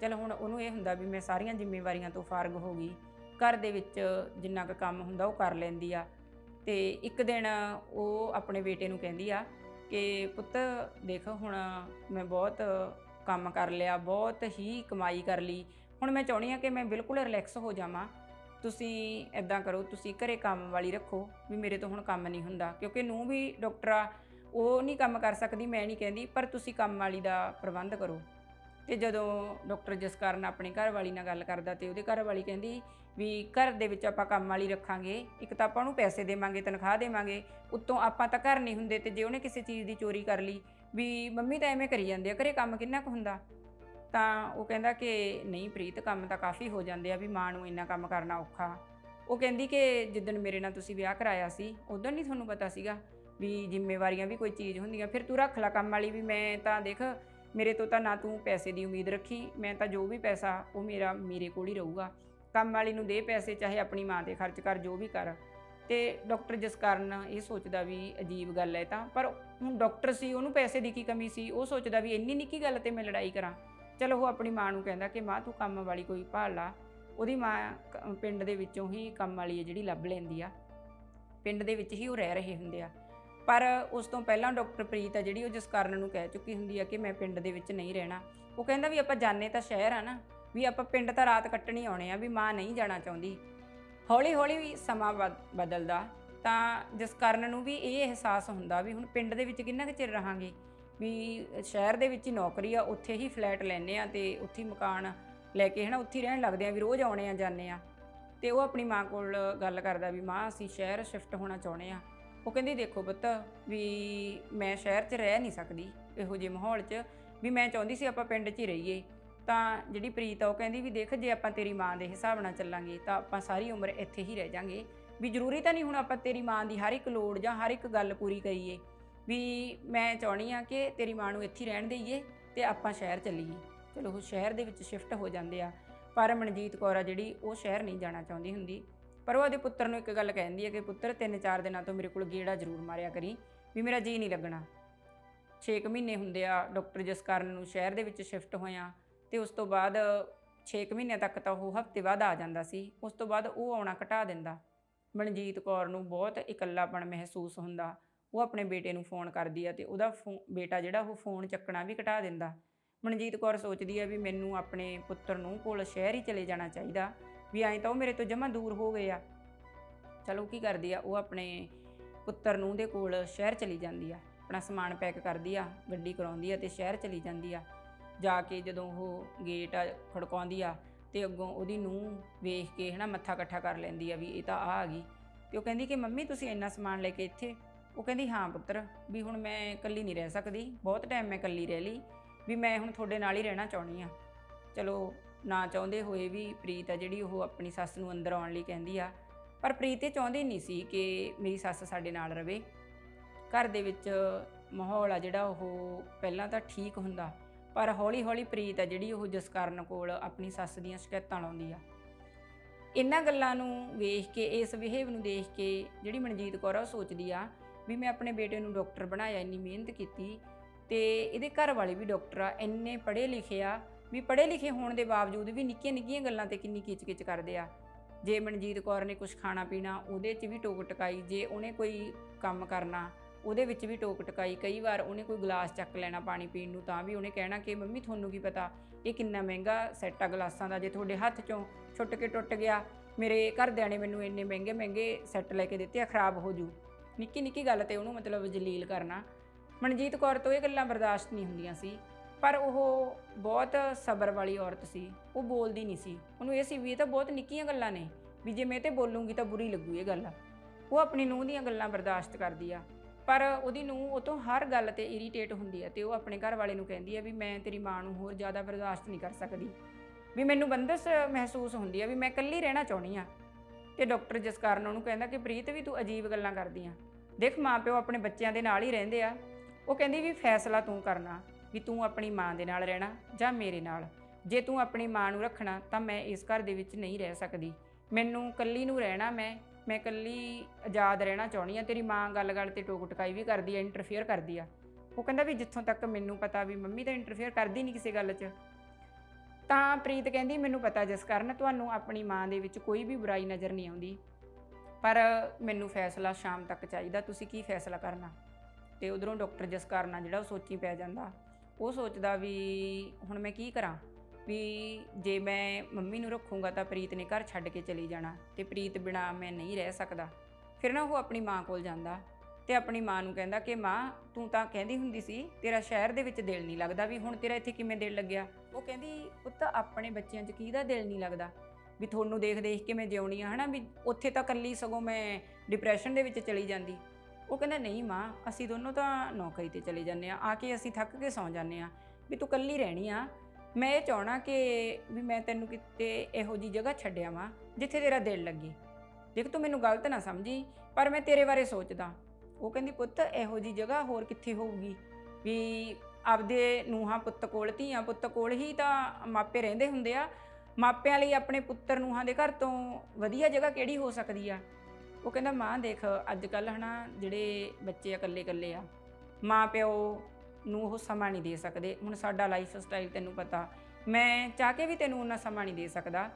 ਚਲ ਹੁਣ ਉਹਨੂੰ ਇਹ ਹੁੰਦਾ ਵੀ ਮੈਂ ਸਾਰੀਆਂ ਜ਼ਿੰਮੇਵਾਰੀਆਂ ਤੋਂ ਫਾਰਗ ਹੋ ਗਈ, ਘਰ ਦੇ ਵਿੱਚ ਜਿੰਨਾ ਕੁ ਕੰਮ ਹੁੰਦਾ ਉਹ ਕਰ ਲੈਂਦੀ ਆ। ਤੇ ਇੱਕ ਦਿਨ ਉਹ ਆਪਣੇ ਬੇਟੇ ਨੂੰ ਕਹਿੰਦੀ ਆ ਕਿ ਪੁੱਤ ਦੇਖ ਹੁਣ ਮੈਂ ਬਹੁਤ ਕੰਮ ਕਰ ਲਿਆ, ਬਹੁਤ ਹੀ ਕਮਾਈ ਕਰ ਲਈ, ਹੁਣ ਮੈਂ ਚਾਹੁੰਦੀ ਹਾਂ ਕਿ ਮੈਂ ਬਿਲਕੁਲ ਰਿਲੈਕਸ ਹੋ ਜਾਵਾਂ। ਤੁਸੀਂ ਇਦਾਂ ਕਰੋ, ਤੁਸੀਂ ਘਰੇ ਕੰਮ ਵਾਲੀ ਰੱਖੋ ਵੀ ਮੇਰੇ ਤੋਂ ਹੁਣ ਕੰਮ ਨਹੀਂ ਹੁੰਦਾ। ਕਿਉਂਕਿ ਨੂੰ ਵੀ ਡਾਕਟਰ ਆ, ਉਹ ਨਹੀਂ ਕੰਮ ਕਰ ਸਕਦੀ, ਮੈਂ ਨਹੀਂ ਕਹਿੰਦੀ, ਪਰ ਤੁਸੀਂ ਕੰਮ ਵਾਲੀ ਦਾ ਪ੍ਰਬੰਧ ਕਰੋ। ਤੇ ਜਦੋਂ ਡਾਕਟਰ ਜਸਕਰਨ ਆਪਣੀ ਘਰ ਵਾਲੀ ਨਾਲ ਗੱਲ ਕਰਦਾ ਤੇ ਉਹਦੇ ਘਰ ਵਾਲੀ ਕਹਿੰਦੀ ਵੀ ਘਰ ਦੇ ਵਿੱਚ ਆਪਾਂ ਕੰਮ ਵਾਲੀ ਰੱਖਾਂਗੇ, ਇੱਕ ਤਾਂ ਆਪਾਂ ਉਹਨੂੰ ਪੈਸੇ ਦੇਵਾਂਗੇ, ਤਨਖਾਹ ਦੇਵਾਂਗੇ, ਉੱਤੋਂ ਆਪਾਂ ਤਾਂ ਘਰ ਨਹੀਂ ਹੁੰਦੇ ਤੇ ਜੇ ਉਹਨੇ ਕਿਸੇ ਚੀਜ਼ ਦੀ ਚੋਰੀ ਕਰ ਲਈ, ਵੀ ਮੰਮੀ ਤਾਂ ਐਵੇਂ ਕਰੀ ਜਾਂਦੇ ਆ, ਘਰੇ ਕੰਮ ਕਿੰਨਾ ਕੁ ਹੁੰਦਾ? ਤਾਂ ਉਹ ਕਹਿੰਦਾ ਕਿ ਨਹੀਂ ਪ੍ਰੀਤ, ਕੰਮ ਤਾਂ ਕਾਫੀ ਹੋ ਜਾਂਦੇ ਆ ਵੀ ਮਾਂ ਨੂੰ ਇੰਨਾ ਕੰਮ ਕਰਨਾ ਔਖਾ। ਉਹ ਕਹਿੰਦੀ ਕਿ ਜਿੱਦਣ ਮੇਰੇ ਨਾਲ ਤੁਸੀਂ ਵਿਆਹ ਕਰਾਇਆ ਸੀ, ਉਦੋਂ ਨਹੀਂ ਤੁਹਾਨੂੰ ਪਤਾ ਸੀਗਾ ਵੀ ਜ਼ਿੰਮੇਵਾਰੀਆਂ ਵੀ ਕੋਈ ਚੀਜ਼ ਹੁੰਦੀਆਂ। ਫਿਰ ਤੂੰ ਰੱਖ ਲੈ ਕੰਮ ਵਾਲੀ ਵੀ ਮੈਂ ਤਾਂ ਦੇਖ, ਮੇਰੇ ਤੋਂ ਤਾਂ ਨਾ ਤੂੰ ਪੈਸੇ ਦੀ ਉਮੀਦ ਰੱਖੀ, ਮੈਂ ਤਾਂ ਜੋ ਵੀ ਪੈਸਾ ਉਹ ਮੇਰਾ, ਮੇਰੇ ਕੋਲ ਹੀ ਰਹੂਗਾ। ਕੰਮ ਵਾਲੀ ਨੂੰ ਦੇ ਪੈਸੇ, ਚਾਹੇ ਆਪਣੀ ਮਾਂ ਤੇ ਖਰਚ ਕਰ, ਜੋ ਵੀ ਕਰ। ਤੇ ਡਾਕਟਰ ਕਾਰਨ ਇਹ ਸੋਚਦਾ ਵੀ ਅਜੀਬ ਗੱਲ ਹੈ ਤਾਂ, ਪਰ ਹੁਣ ਡਾਕਟਰ ਸੀ, ਉਹਨੂੰ ਪੈਸੇ ਦੀ ਕੀ ਕਮੀ ਸੀ? ਉਹ ਸੋਚਦਾ ਵੀ ਇੰਨੀ ਨਿੱਕੀ ਗੱਲ ਤੇ ਮੈਂ ਲੜਾਈ ਕਰਾਂ। ਚਲੋ ਉਹ ਆਪਣੀ ਮਾਂ ਨੂੰ ਕਹਿੰਦਾ ਕਿ ਮਾਂ ਤੂੰ ਕੰਮ ਵਾਲੀ ਕੋਈ ਭਾਲ ਲਾ। ਉਹਦੀ ਮਾਂ ਪਿੰਡ ਦੇ ਵਿੱਚੋਂ ਹੀ ਕੰਮ ਵਾਲੀ ਹੈ ਜਿਹੜੀ ਲੱਭ ਲੈਂਦੀ ਆ। ਪਿੰਡ ਦੇ ਵਿੱਚ ਹੀ ਉਹ ਰਹਿ ਰਹੇ ਹੁੰਦੇ ਆ। ਪਰ ਉਸ ਤੋਂ ਪਹਿਲਾਂ ਡਾਕਟਰ ਪ੍ਰੀਤ ਆ ਜਿਹੜੀ ਉਹ ਜਸਕਰਨ ਨੂੰ ਕਹਿ ਚੁੱਕੀ ਹੁੰਦੀ ਆ ਕਿ ਮੈਂ ਪਿੰਡ ਦੇ ਵਿੱਚ ਨਹੀਂ ਰਹਿਣਾ। ਉਹ ਕਹਿੰਦਾ ਵੀ ਆਪਾਂ ਜਾਣੇ ਤਾਂ ਸ਼ਹਿਰ ਆ ਨਾ, ਵੀ ਆਪਾਂ ਪਿੰਡ ਤਾਂ ਰਾਤ ਕੱਟਣੀ ਆਉਣੇ ਆ, ਵੀ ਮਾਂ ਨਹੀਂ ਜਾਣਾ ਚਾਹੁੰਦੀ। ਹੌਲੀ ਹੌਲੀ ਵੀ ਸਮਾਂ ਬਦ- ਬਦਲਦਾ ਤਾਂ ਜਸਕਰਨ ਨੂੰ ਵੀ ਇਹ ਅਹਿਸਾਸ ਹੁੰਦਾ ਵੀ ਹੁਣ ਪਿੰਡ ਦੇ ਵਿੱਚ ਕਿੰਨਾ ਕੁ ਚਿਰ ਰਹਾਂਗੇ? ਵੀ ਸ਼ਹਿਰ ਦੇ ਵਿੱਚ ਹੀ ਨੌਕਰੀ ਆ, ਉੱਥੇ ਹੀ ਫਲੈਟ ਲੈਨੇ ਆ ਤੇ ਉੱਥੇ ਹੀ ਮਕਾਨ ਲੈ ਕੇ ਹਨਾ, ਉੱਥੇ ਹੀ ਰਹਿਣ ਲੱਗਦੇ ਆ, ਵੀ ਰੋਜ਼ ਆਉਣੇ ਆ, ਜਾਂਦੇ ਆ। ਤੇ ਉਹ ਆਪਣੀ ਮਾਂ ਕੋਲ ਗੱਲ ਕਰਦਾ ਵੀ ਮਾਂ, ਅਸੀਂ ਸ਼ਹਿਰ ਸ਼ਿਫਟ ਹੋਣਾ ਚਾਹੁੰਦੇ ਆ। ਉਹ ਕਹਿੰਦੀ, ਦੇਖੋ ਪੁੱਤ, ਵੀ ਮੈਂ ਸ਼ਹਿਰ 'ਚ ਰਹਿ ਨਹੀਂ ਸਕਦੀ, ਇਹੋ ਜਿਹੇ ਮਾਹੌਲ 'ਚ, ਵੀ ਮੈਂ ਚਾਹੁੰਦੀ ਸੀ ਆਪਾਂ ਪਿੰਡ 'ਚ ਹੀ ਰਹੀਏ। ਤਾਂ ਜਿਹੜੀ ਪ੍ਰੀਤ ਆ, ਉਹ ਕਹਿੰਦੀ ਵੀ ਦੇਖ, ਜੇ ਆਪਾਂ ਤੇਰੀ ਮਾਂ ਦੇ ਹਿਸਾਬ ਨਾਲ ਚੱਲਾਂਗੇ, ਤਾਂ ਆਪਾਂ ਸਾਰੀ ਉਮਰ ਇੱਥੇ ਹੀ ਰਹਿ ਜਾਾਂਗੇ। ਵੀ ਜ਼ਰੂਰੀ ਤਾਂ ਨਹੀਂ ਹੁਣ ਆਪਾਂ ਤੇਰੀ ਮਾਂ ਦੀ ਹਰ ਇੱਕ ਲੋੜ ਜਾਂ ਹਰ ਇੱਕ ਗੱਲ ਪੂਰੀ ਕਰੀਏ। ਵੀ ਮੈਂ ਚਾਹਣੀ ਆ ਕਿ ਤੇਰੀ ਮਾਂ ਨੂੰ ਇੱਥੇ ਰਹਿਣ ਦੇਈਏ ਤੇ ਆਪਾਂ ਸ਼ਹਿਰ ਚੱਲੀਏ। ਚਲੋ, ਉਹ ਸ਼ਹਿਰ ਦੇ ਵਿੱਚ ਸ਼ਿਫਟ ਹੋ ਜਾਂਦੇ ਆ। ਪਰ ਮਨਜੀਤ ਕੌਰ ਆ ਜਿਹੜੀ, ਉਹ ਸ਼ਹਿਰ ਨਹੀਂ ਜਾਣਾ ਚਾਹੁੰਦੀ ਹੁੰਦੀ। ਪਰ ਉਹ ਉਹਦੇ ਪੁੱਤਰ ਨੂੰ ਇੱਕ ਗੱਲ ਕਹਿੰਦੀ ਹੈ ਕਿ ਪੁੱਤਰ ਤਿੰਨ ਚਾਰ ਦਿਨਾਂ ਤੋਂ ਮੇਰੇ ਕੋਲ ਗੇੜਾ ਜ਼ਰੂਰ ਮਾਰਿਆ ਕਰੀ ਵੀ ਮੇਰਾ ਜੀ ਨਹੀਂ ਲੱਗਣਾ। 6 ਮਹੀਨੇ ਹੁੰਦੇ ਆ, ਡਾਕਟਰ ਜਸਕਰਨ ਨੂੰ ਸ਼ਹਿਰ ਦੇ ਵਿੱਚ ਸ਼ਿਫਟ ਹੋਇਆ ਤੇ ਉਸ ਤੋਂ ਬਾਅਦ 6 ਮਹੀਨਿਆਂ ਤੱਕ ਤਾਂ ਉਹ ਹਫ਼ਤੇ ਬਾਅਦ ਆ ਜਾਂਦਾ ਸੀ। ਉਸ ਤੋਂ ਬਾਅਦ ਉਹ ਆਉਣਾ ਘਟਾ ਦਿੰਦਾ। ਮਨਜੀਤ ਕੌਰ ਨੂੰ ਬਹੁਤ ਇਕੱਲਾਪਣ ਮਹਿਸੂਸ ਹੁੰਦਾ। ਉਹ ਆਪਣੇ ਬੇਟੇ ਨੂੰ ਫੋਨ ਕਰਦੀ ਆ ਤੇ ਉਹਦਾ ਫੋ- ਬੇਟਾ ਜਿਹੜਾ ਉਹ ਫੋਨ ਚੱਕਣਾ ਵੀ ਘਟਾ ਦਿੰਦਾ। ਮਨਜੀਤ ਕੌਰ ਸੋਚਦੀ ਆ ਵੀ ਮੈਨੂੰ ਆਪਣੇ ਪੁੱਤਰ ਨੂੰ ਕੋਲ ਸ਼ਹਿਰ ਹੀ ਚਲੇ ਜਾਣਾ ਚਾਹੀਦਾ, ਵੀ ਐਂ ਤਾਂ ਉਹ ਮੇਰੇ ਤੋਂ ਜਮਾ ਦੂਰ ਹੋ ਗਏ ਆ। ਚਲੋ ਕੀ ਕਰਦੀ ਆ, ਉਹ ਆਪਣੇ ਪੁੱਤਰ ਨੂੰ ਦੇ ਕੋਲ ਸ਼ਹਿਰ ਚਲੀ ਜਾਂਦੀ ਆ, ਆਪਣਾ ਸਮਾਨ ਪੈਕ ਕਰਦੀ ਆ, ਗੱਡੀ ਕਰਾਉਂਦੀ ਆ ਤੇ ਸ਼ਹਿਰ ਚਲੀ ਜਾਂਦੀ ਆ। ਜਾ ਕੇ ਜਦੋਂ ਉਹ ਗੇਟ ਆ ਖੜਕਾਉਂਦੀ ਆ ਤੇ ਅੱਗੋਂ ਉਹਦੀ ਨੂੰਹ ਵੇਖ ਕੇ ਹਨਾ ਮੱਥਾ ਇਕੱਠਾ ਕਰ ਲੈਂਦੀ ਆ ਵੀ ਇਹ ਤਾਂ ਆ ਆ ਗਈ। ਤੇ ਉਹ ਕਹਿੰਦੀ ਕਿ ਮੰਮੀ ਤੁਸੀਂ ਇੰਨਾ ਸਮਾਨ ਲੈ ਕੇ ਇੱਥੇ ਉਹ ਕਹਿੰਦੀ, ਹਾਂ ਪੁੱਤਰ, ਵੀ ਹੁਣ ਮੈਂ ਇਕੱਲੀ ਨਹੀਂ ਰਹਿ ਸਕਦੀ, ਬਹੁਤ ਟਾਈਮ ਮੈਂ ਇਕੱਲੀ ਰਹਿ ਲਈ, ਵੀ ਮੈਂ ਹੁਣ ਤੁਹਾਡੇ ਨਾਲ ਹੀ ਰਹਿਣਾ ਚਾਹੁੰਦੀ ਆ ਚਲੋ, ਨਾ ਚਾਹੁੰਦੇ ਹੋਏ ਵੀ ਪ੍ਰੀਤ ਆ ਜਿਹੜੀ ਉਹ ਆਪਣੀ ਸੱਸ ਨੂੰ ਅੰਦਰ ਆਉਣ ਲਈ ਕਹਿੰਦੀ ਆ, ਪਰ ਪ੍ਰੀਤ ਇਹ ਚਾਹੁੰਦੀ ਨਹੀਂ ਸੀ ਕਿ ਮੇਰੀ ਸੱਸ ਸਾਡੇ ਨਾਲ ਰਵੇ। ਘਰ ਦੇ ਵਿੱਚ ਮਾਹੌਲ ਆ ਜਿਹੜਾ ਉਹ ਪਹਿਲਾਂ ਤਾਂ ਠੀਕ ਹੁੰਦਾ, ਪਰ ਹੌਲੀ ਹੌਲੀ ਪ੍ਰੀਤ ਆ ਜਿਹੜੀ ਉਹ ਜਸਕਰਨ ਕੋਲ ਆਪਣੀ ਸੱਸ ਦੀਆਂ ਸ਼ਿਕਾਇਤਾਂ ਲਾਉਂਦੀ ਆ। ਇਹਨਾਂ ਗੱਲਾਂ ਨੂੰ ਵੇਖ ਕੇ, ਇਸ ਵਿਹੇਵ ਨੂੰ ਦੇਖ ਕੇ ਜਿਹੜੀ ਮਨਜੀਤ ਕੌਰ ਆ ਉਹ ਸੋਚਦੀ ਆ ਵੀ ਮੈਂ ਆਪਣੇ ਬੇਟੇ ਨੂੰ ਡਾਕਟਰ ਬਣਾਇਆ, ਇੰਨੀ ਮਿਹਨਤ ਕੀਤੀ ਤੇ ਇਹਦੇ ਘਰ ਵਾਲੇ ਵੀ ਡਾਕਟਰ ਆ, ਇੰਨੇ ਪੜ੍ਹੇ ਲਿਖੇ ਆ ਵੀ ਪੜ੍ਹੇ ਲਿਖੇ ਹੋਣ ਦੇ ਬਾਵਜੂਦ ਵੀ ਨਿੱਕੀਆਂ ਨਿੱਕੀਆਂ ਗੱਲਾਂ ਤੇ ਕਿੰਨੀ ਕਿਚਕਿਚ ਕਰਦੇ ਆ। ਜੇ ਮਨਜੀਤ ਕੌਰ ਨੇ ਕੁਝ ਖਾਣਾ ਪੀਣਾ, ਉਹਦੇ 'ਚ ਵੀ ਟੋਕ ਟਕਾਈ, ਜੇ ਉਹਨੇ ਕੋਈ ਕੰਮ ਕਰਨਾ, ਉਹਦੇ ਵਿੱਚ ਵੀ ਟੋਕ ਟਕਾਈ, ਕਈ ਵਾਰ ਉਹਨੇ ਕੋਈ ਗਲਾਸ ਚੱਕ ਲੈਣਾ ਪਾਣੀ ਪੀਣ ਨੂੰ ਤਾਂ ਵੀ ਉਹਨੇ ਕਹਿਣਾ ਕਿ ਮੰਮੀ ਤੁਹਾਨੂੰ ਕੀ ਪਤਾ ਇਹ ਕਿੰਨਾ ਮਹਿੰਗਾ ਸੈੱਟ ਆ ਗਲਾਸਾਂ ਦਾ, ਜੇ ਤੁਹਾਡੇ ਹੱਥ 'ਚੋਂ ਛੁੱਟ ਕੇ ਟੁੱਟ ਗਿਆ, ਮੇਰੇ ਘਰਦਿਆਂ ਨੇ ਮੈਨੂੰ ਇੰਨੇ ਮਹਿੰਗੇ ਮਹਿੰਗੇ ਸੈੱਟ ਲੈ ਕੇ ਦਿੱਤੇ ਆ, ਖਰਾਬ ਹੋ ਜੂ। ਨਿੱਕੀ ਨਿੱਕੀ ਗੱਲ ਤੇ ਉਹਨੂੰ ਮਤਲਬ ਜਲੀਲ ਕਰਨਾ। ਮਨਜੀਤ ਕੌਰ ਤੋਂ ਇਹ ਗੱਲਾਂ ਬਰਦਾਸ਼ਤ ਨਹੀਂ ਹੁੰਦੀਆਂ ਸੀ, ਪਰ ਉਹ ਬਹੁਤ ਸਬਰ ਵਾਲੀ ਔਰਤ ਸੀ, ਉਹ ਬੋਲਦੀ ਨਹੀਂ ਸੀ। ਉਹਨੂੰ ਇਹ ਸੀ ਵੀ ਇਹ ਤਾਂ ਬਹੁਤ ਨਿੱਕੀਆਂ ਗੱਲਾਂ ਨੇ, ਵੀ ਜੇ ਮੈਂ ਤੇ ਬੋਲੂੰਗੀ ਤਾਂ ਬੁਰੀ ਲੱਗੂ ਇਹ ਗੱਲ। ਉਹ ਆਪਣੀ ਨੂੰਹ ਦੀਆਂ ਗੱਲਾਂ ਬਰਦਾਸ਼ਤ ਕਰਦੀ ਆ, ਪਰ ਉਹਦੀ ਨੂੰਹ ਉਹ ਤੋਂ ਹਰ ਗੱਲ ਤੇ ਇਰੀਟੇਟ ਹੁੰਦੀ ਆ ਤੇ ਉਹ ਆਪਣੇ ਘਰ ਵਾਲੇ ਨੂੰ ਕਹਿੰਦੀ ਆ ਵੀ ਮੈਂ ਤੇਰੀ ਮਾਂ ਨੂੰ ਹੋਰ ਜ਼ਿਆਦਾ ਬਰਦਾਸ਼ਤ ਨਹੀਂ ਕਰ ਸਕਦੀ। ਵੀ ਮੈਨੂੰ ਬੰਦਸ ਮਹਿਸੂਸ ਹੁੰਦੀ ਆ ਵੀ ਮੈਂ ਇਕੱਲੀ ਰਹਿਣਾ ਚਾਹੁੰਦੀ ਆ। ਤੇ ਡਾਕਟਰ ਜਸਕਰਨ ਉਹਨੂੰ ਕਹਿੰਦਾ ਕਿ ਪ੍ਰੀਤ ਵੀ ਤੂੰ ਅਜੀਬ ਗੱਲਾਂ ਕਰਦੀ ਆ। ਦੇਖ ਮਾਂ ਪਿਓ ਆਪਣੇ ਬੱਚਿਆਂ ਦੇ ਨਾਲ ਹੀ ਰਹਿੰਦੇ ਆ। ਉਹ ਕਹਿੰਦੀ ਵੀ ਫੈਸਲਾ ਤੂੰ ਕਰਨਾ, ਵੀ ਤੂੰ ਆਪਣੀ ਮਾਂ ਦੇ ਨਾਲ ਰਹਿਣਾ ਜਾਂ ਮੇਰੇ ਨਾਲ। ਜੇ ਤੂੰ ਆਪਣੀ ਮਾਂ ਨੂੰ ਰੱਖਣਾ ਤਾਂ ਮੈਂ ਇਸ ਘਰ ਦੇ ਵਿੱਚ ਨਹੀਂ ਰਹਿ ਸਕਦੀ। ਮੈਨੂੰ ਇਕੱਲੀ ਨੂੰ ਰਹਿਣਾ ਮੈਂ ਮੈਂ ਇਕੱਲੀ ਆਜ਼ਾਦ ਰਹਿਣਾ ਚਾਹੁੰਦੀ ਆ। ਤੇਰੀ ਮਾਂ ਗੱਲ-ਗੱਲ ਤੇ ਟੋਕ ਟਕਾਈ ਵੀ ਕਰਦੀ ਆ ਇੰਟਰਫੇਅਰ ਕਰਦੀ ਆ। ਉਹ ਕਹਿੰਦਾ ਵੀ ਜਿੱਥੋਂ ਤੱਕ ਮੈਨੂੰ ਪਤਾ ਵੀ ਮੰਮੀ ਤਾਂ ਇੰਟਰਫੇਅਰ ਕਰਦੀ ਨਹੀਂ ਕਿਸੇ ਗੱਲ 'ਚ। ਤਾਂ ਪ੍ਰੀਤ ਕਹਿੰਦੀ, ਮੈਨੂੰ ਪਤਾ ਜਿਸ ਕਾਰਨ, ਤੁਹਾਨੂੰ ਆਪਣੀ ਮਾਂ ਦੇ ਵਿੱਚ ਕੋਈ ਵੀ ਬੁਰਾਈ ਨਜ਼ਰ ਨਹੀਂ ਆਉਂਦੀ। ਪਰ ਮੈਨੂੰ ਫੈਸਲਾ ਸ਼ਾਮ ਤੱਕ ਚਾਹੀਦਾ, ਤੁਸੀਂ ਕੀ ਫੈਸਲਾ ਕਰਨਾ? ਤੇ ਉਧਰੋਂ ਡਾਕਟਰ ਜਸਕਰਨ ਆ ਜਿਹੜਾ ਉਹ ਸੋਚੀ ਪੈ ਜਾਂਦਾ। ਉਹ ਸੋਚਦਾ ਵੀ ਹੁਣ ਮੈਂ ਕੀ ਕਰਾਂ? ਵੀ ਜੇ ਮੈਂ ਮੰਮੀ ਨੂੰ ਰੱਖੂੰਗਾ ਤਾਂ ਪ੍ਰੀਤ ਨੇ ਘਰ ਛੱਡ ਕੇ ਚਲੀ ਜਾਣਾ ਤੇ ਪ੍ਰੀਤ ਬਿਨਾ ਮੈਂ ਨਹੀਂ ਰਹਿ ਸਕਦਾ। ਫਿਰ ਨਾ ਉਹ ਆਪਣੀ ਮਾਂ ਕੋਲ ਜਾਂਦਾ ਤੇ ਆਪਣੀ ਮਾਂ ਨੂੰ ਕਹਿੰਦਾ ਕਿ ਮਾਂ, ਤੂੰ ਤਾਂ ਕਹਿੰਦੀ ਹੁੰਦੀ ਸੀ, ਤੇਰਾ ਸ਼ਹਿਰ ਦੇ ਵਿੱਚ ਦਿਲ ਨਹੀਂ ਲੱਗਦਾ ਵੀ ਹੁਣ ਤੇਰਾ ਇੱਥੇ ਕਿਵੇਂ ਦਿਲ ਲੱਗਿਆ? ਉਹ ਕਹਿੰਦੀ, ਪੁੱਤ ਆਪਣੇ ਬੱਚਿਆਂ 'ਚ ਕਿਹਦਾ ਦਿਲ ਨਹੀਂ ਲੱਗਦਾ? ਵੀ ਤੁਹਾਨੂੰ ਦੇਖ ਦੇਖ ਕੇ ਮੈਂ ਜਿਉਣੀ ਆ, ਹਨਾ? ਵੀ ਉੱਥੇ ਤਾਂ ਕੱਲੀ ਸਗੋਂ ਮੈਂ ਡਿਪਰੈਸ਼ਨ ਦੇ ਵਿੱਚ ਚਲੀ ਜਾਂਦੀ। ਉਹ ਕਹਿੰਦਾ, ਨਹੀਂ ਮਾਂ, ਅਸੀਂ ਦੋਨੋਂ ਤਾਂ ਨੌਕਰੀ ਤੇ ਚਲੇ ਜਾਂਦੇ ਆ ਆ ਕੇ ਅਸੀਂ ਥੱਕ ਕੇ ਸੌਂ ਜਾਂਦੇ ਆ। ਵੀ ਤੂੰ ਕੱਲੀ ਰਹਿਣੀ ਆ। ਮੈਂ ਇਹ ਚਾਹਣਾ ਕਿ ਵੀ ਮੈਂ ਤੈਨੂੰ ਕਿਤੇ ਇਹੋ ਜੀ ਜਗ੍ਹਾ ਛੱਡਿਆ ਵਾਂ, ਜਿੱਥੇ ਤੇਰਾ ਦਿਲ ਲੱਗੇ। ਦੇਖ, ਤੂੰ ਮੈਨੂੰ ਗਲਤ ਨਾ ਸਮਝੀ, ਪਰ ਮੈਂ ਤੇਰੇ ਬਾਰੇ ਸੋਚਦਾ। ਉਹ ਕਹਿੰਦੀ, ਪੁੱਤ, ਇਹੋ ਜੀ ਜਗ੍ਹਾ ਹੋਰ ਕਿੱਥੇ ਹੋਊਗੀ? ਵੀ ਆਪਦੇ ਨੂੰਹਾਂ ਪੁੱਤ ਕੋਲ, ਧੀਆਂ ਪੁੱਤ ਕੋਲ ਹੀ ਤਾਂ ਮਾਪੇ ਰਹਿੰਦੇ ਹੁੰਦੇ ਆ ਮਾਪਿਆਂ ਲਈ ਆਪਣੇ ਪੁੱਤਰ ਨੂੰਹਾਂ ਦੇ ਘਰ ਤੋਂ ਵਧੀਆ ਜਗ੍ਹਾ ਕਿਹੜੀ ਹੋ ਸਕਦੀ ਆ? ਉਹ ਕਹਿੰਦਾ, ਮਾਂ, ਦੇਖ ਅੱਜ ਕੱਲ ਹਨਾ, ਜਿਹੜੇ ਬੱਚੇ ਆ ਇਕੱਲੇ ਇਕੱਲੇ ਆ ਮਾਂ ਪਿਓ ਨੂੰ ਉਹ ਸਮਾਂ ਨਹੀਂ ਦੇ ਸਕਦੇ। ਹੁਣ ਸਾਡਾ ਲਾਈਫ ਸਟਾਈਲ ਤੈਨੂੰ ਪਤਾ। ਮੈਂ ਚਾਹ ਕੇ ਵੀ ਤੈਨੂੰ ਉਹਨਾਂ ਸਮਾਂ ਨਹੀਂ ਦੇ ਸਕਦਾ।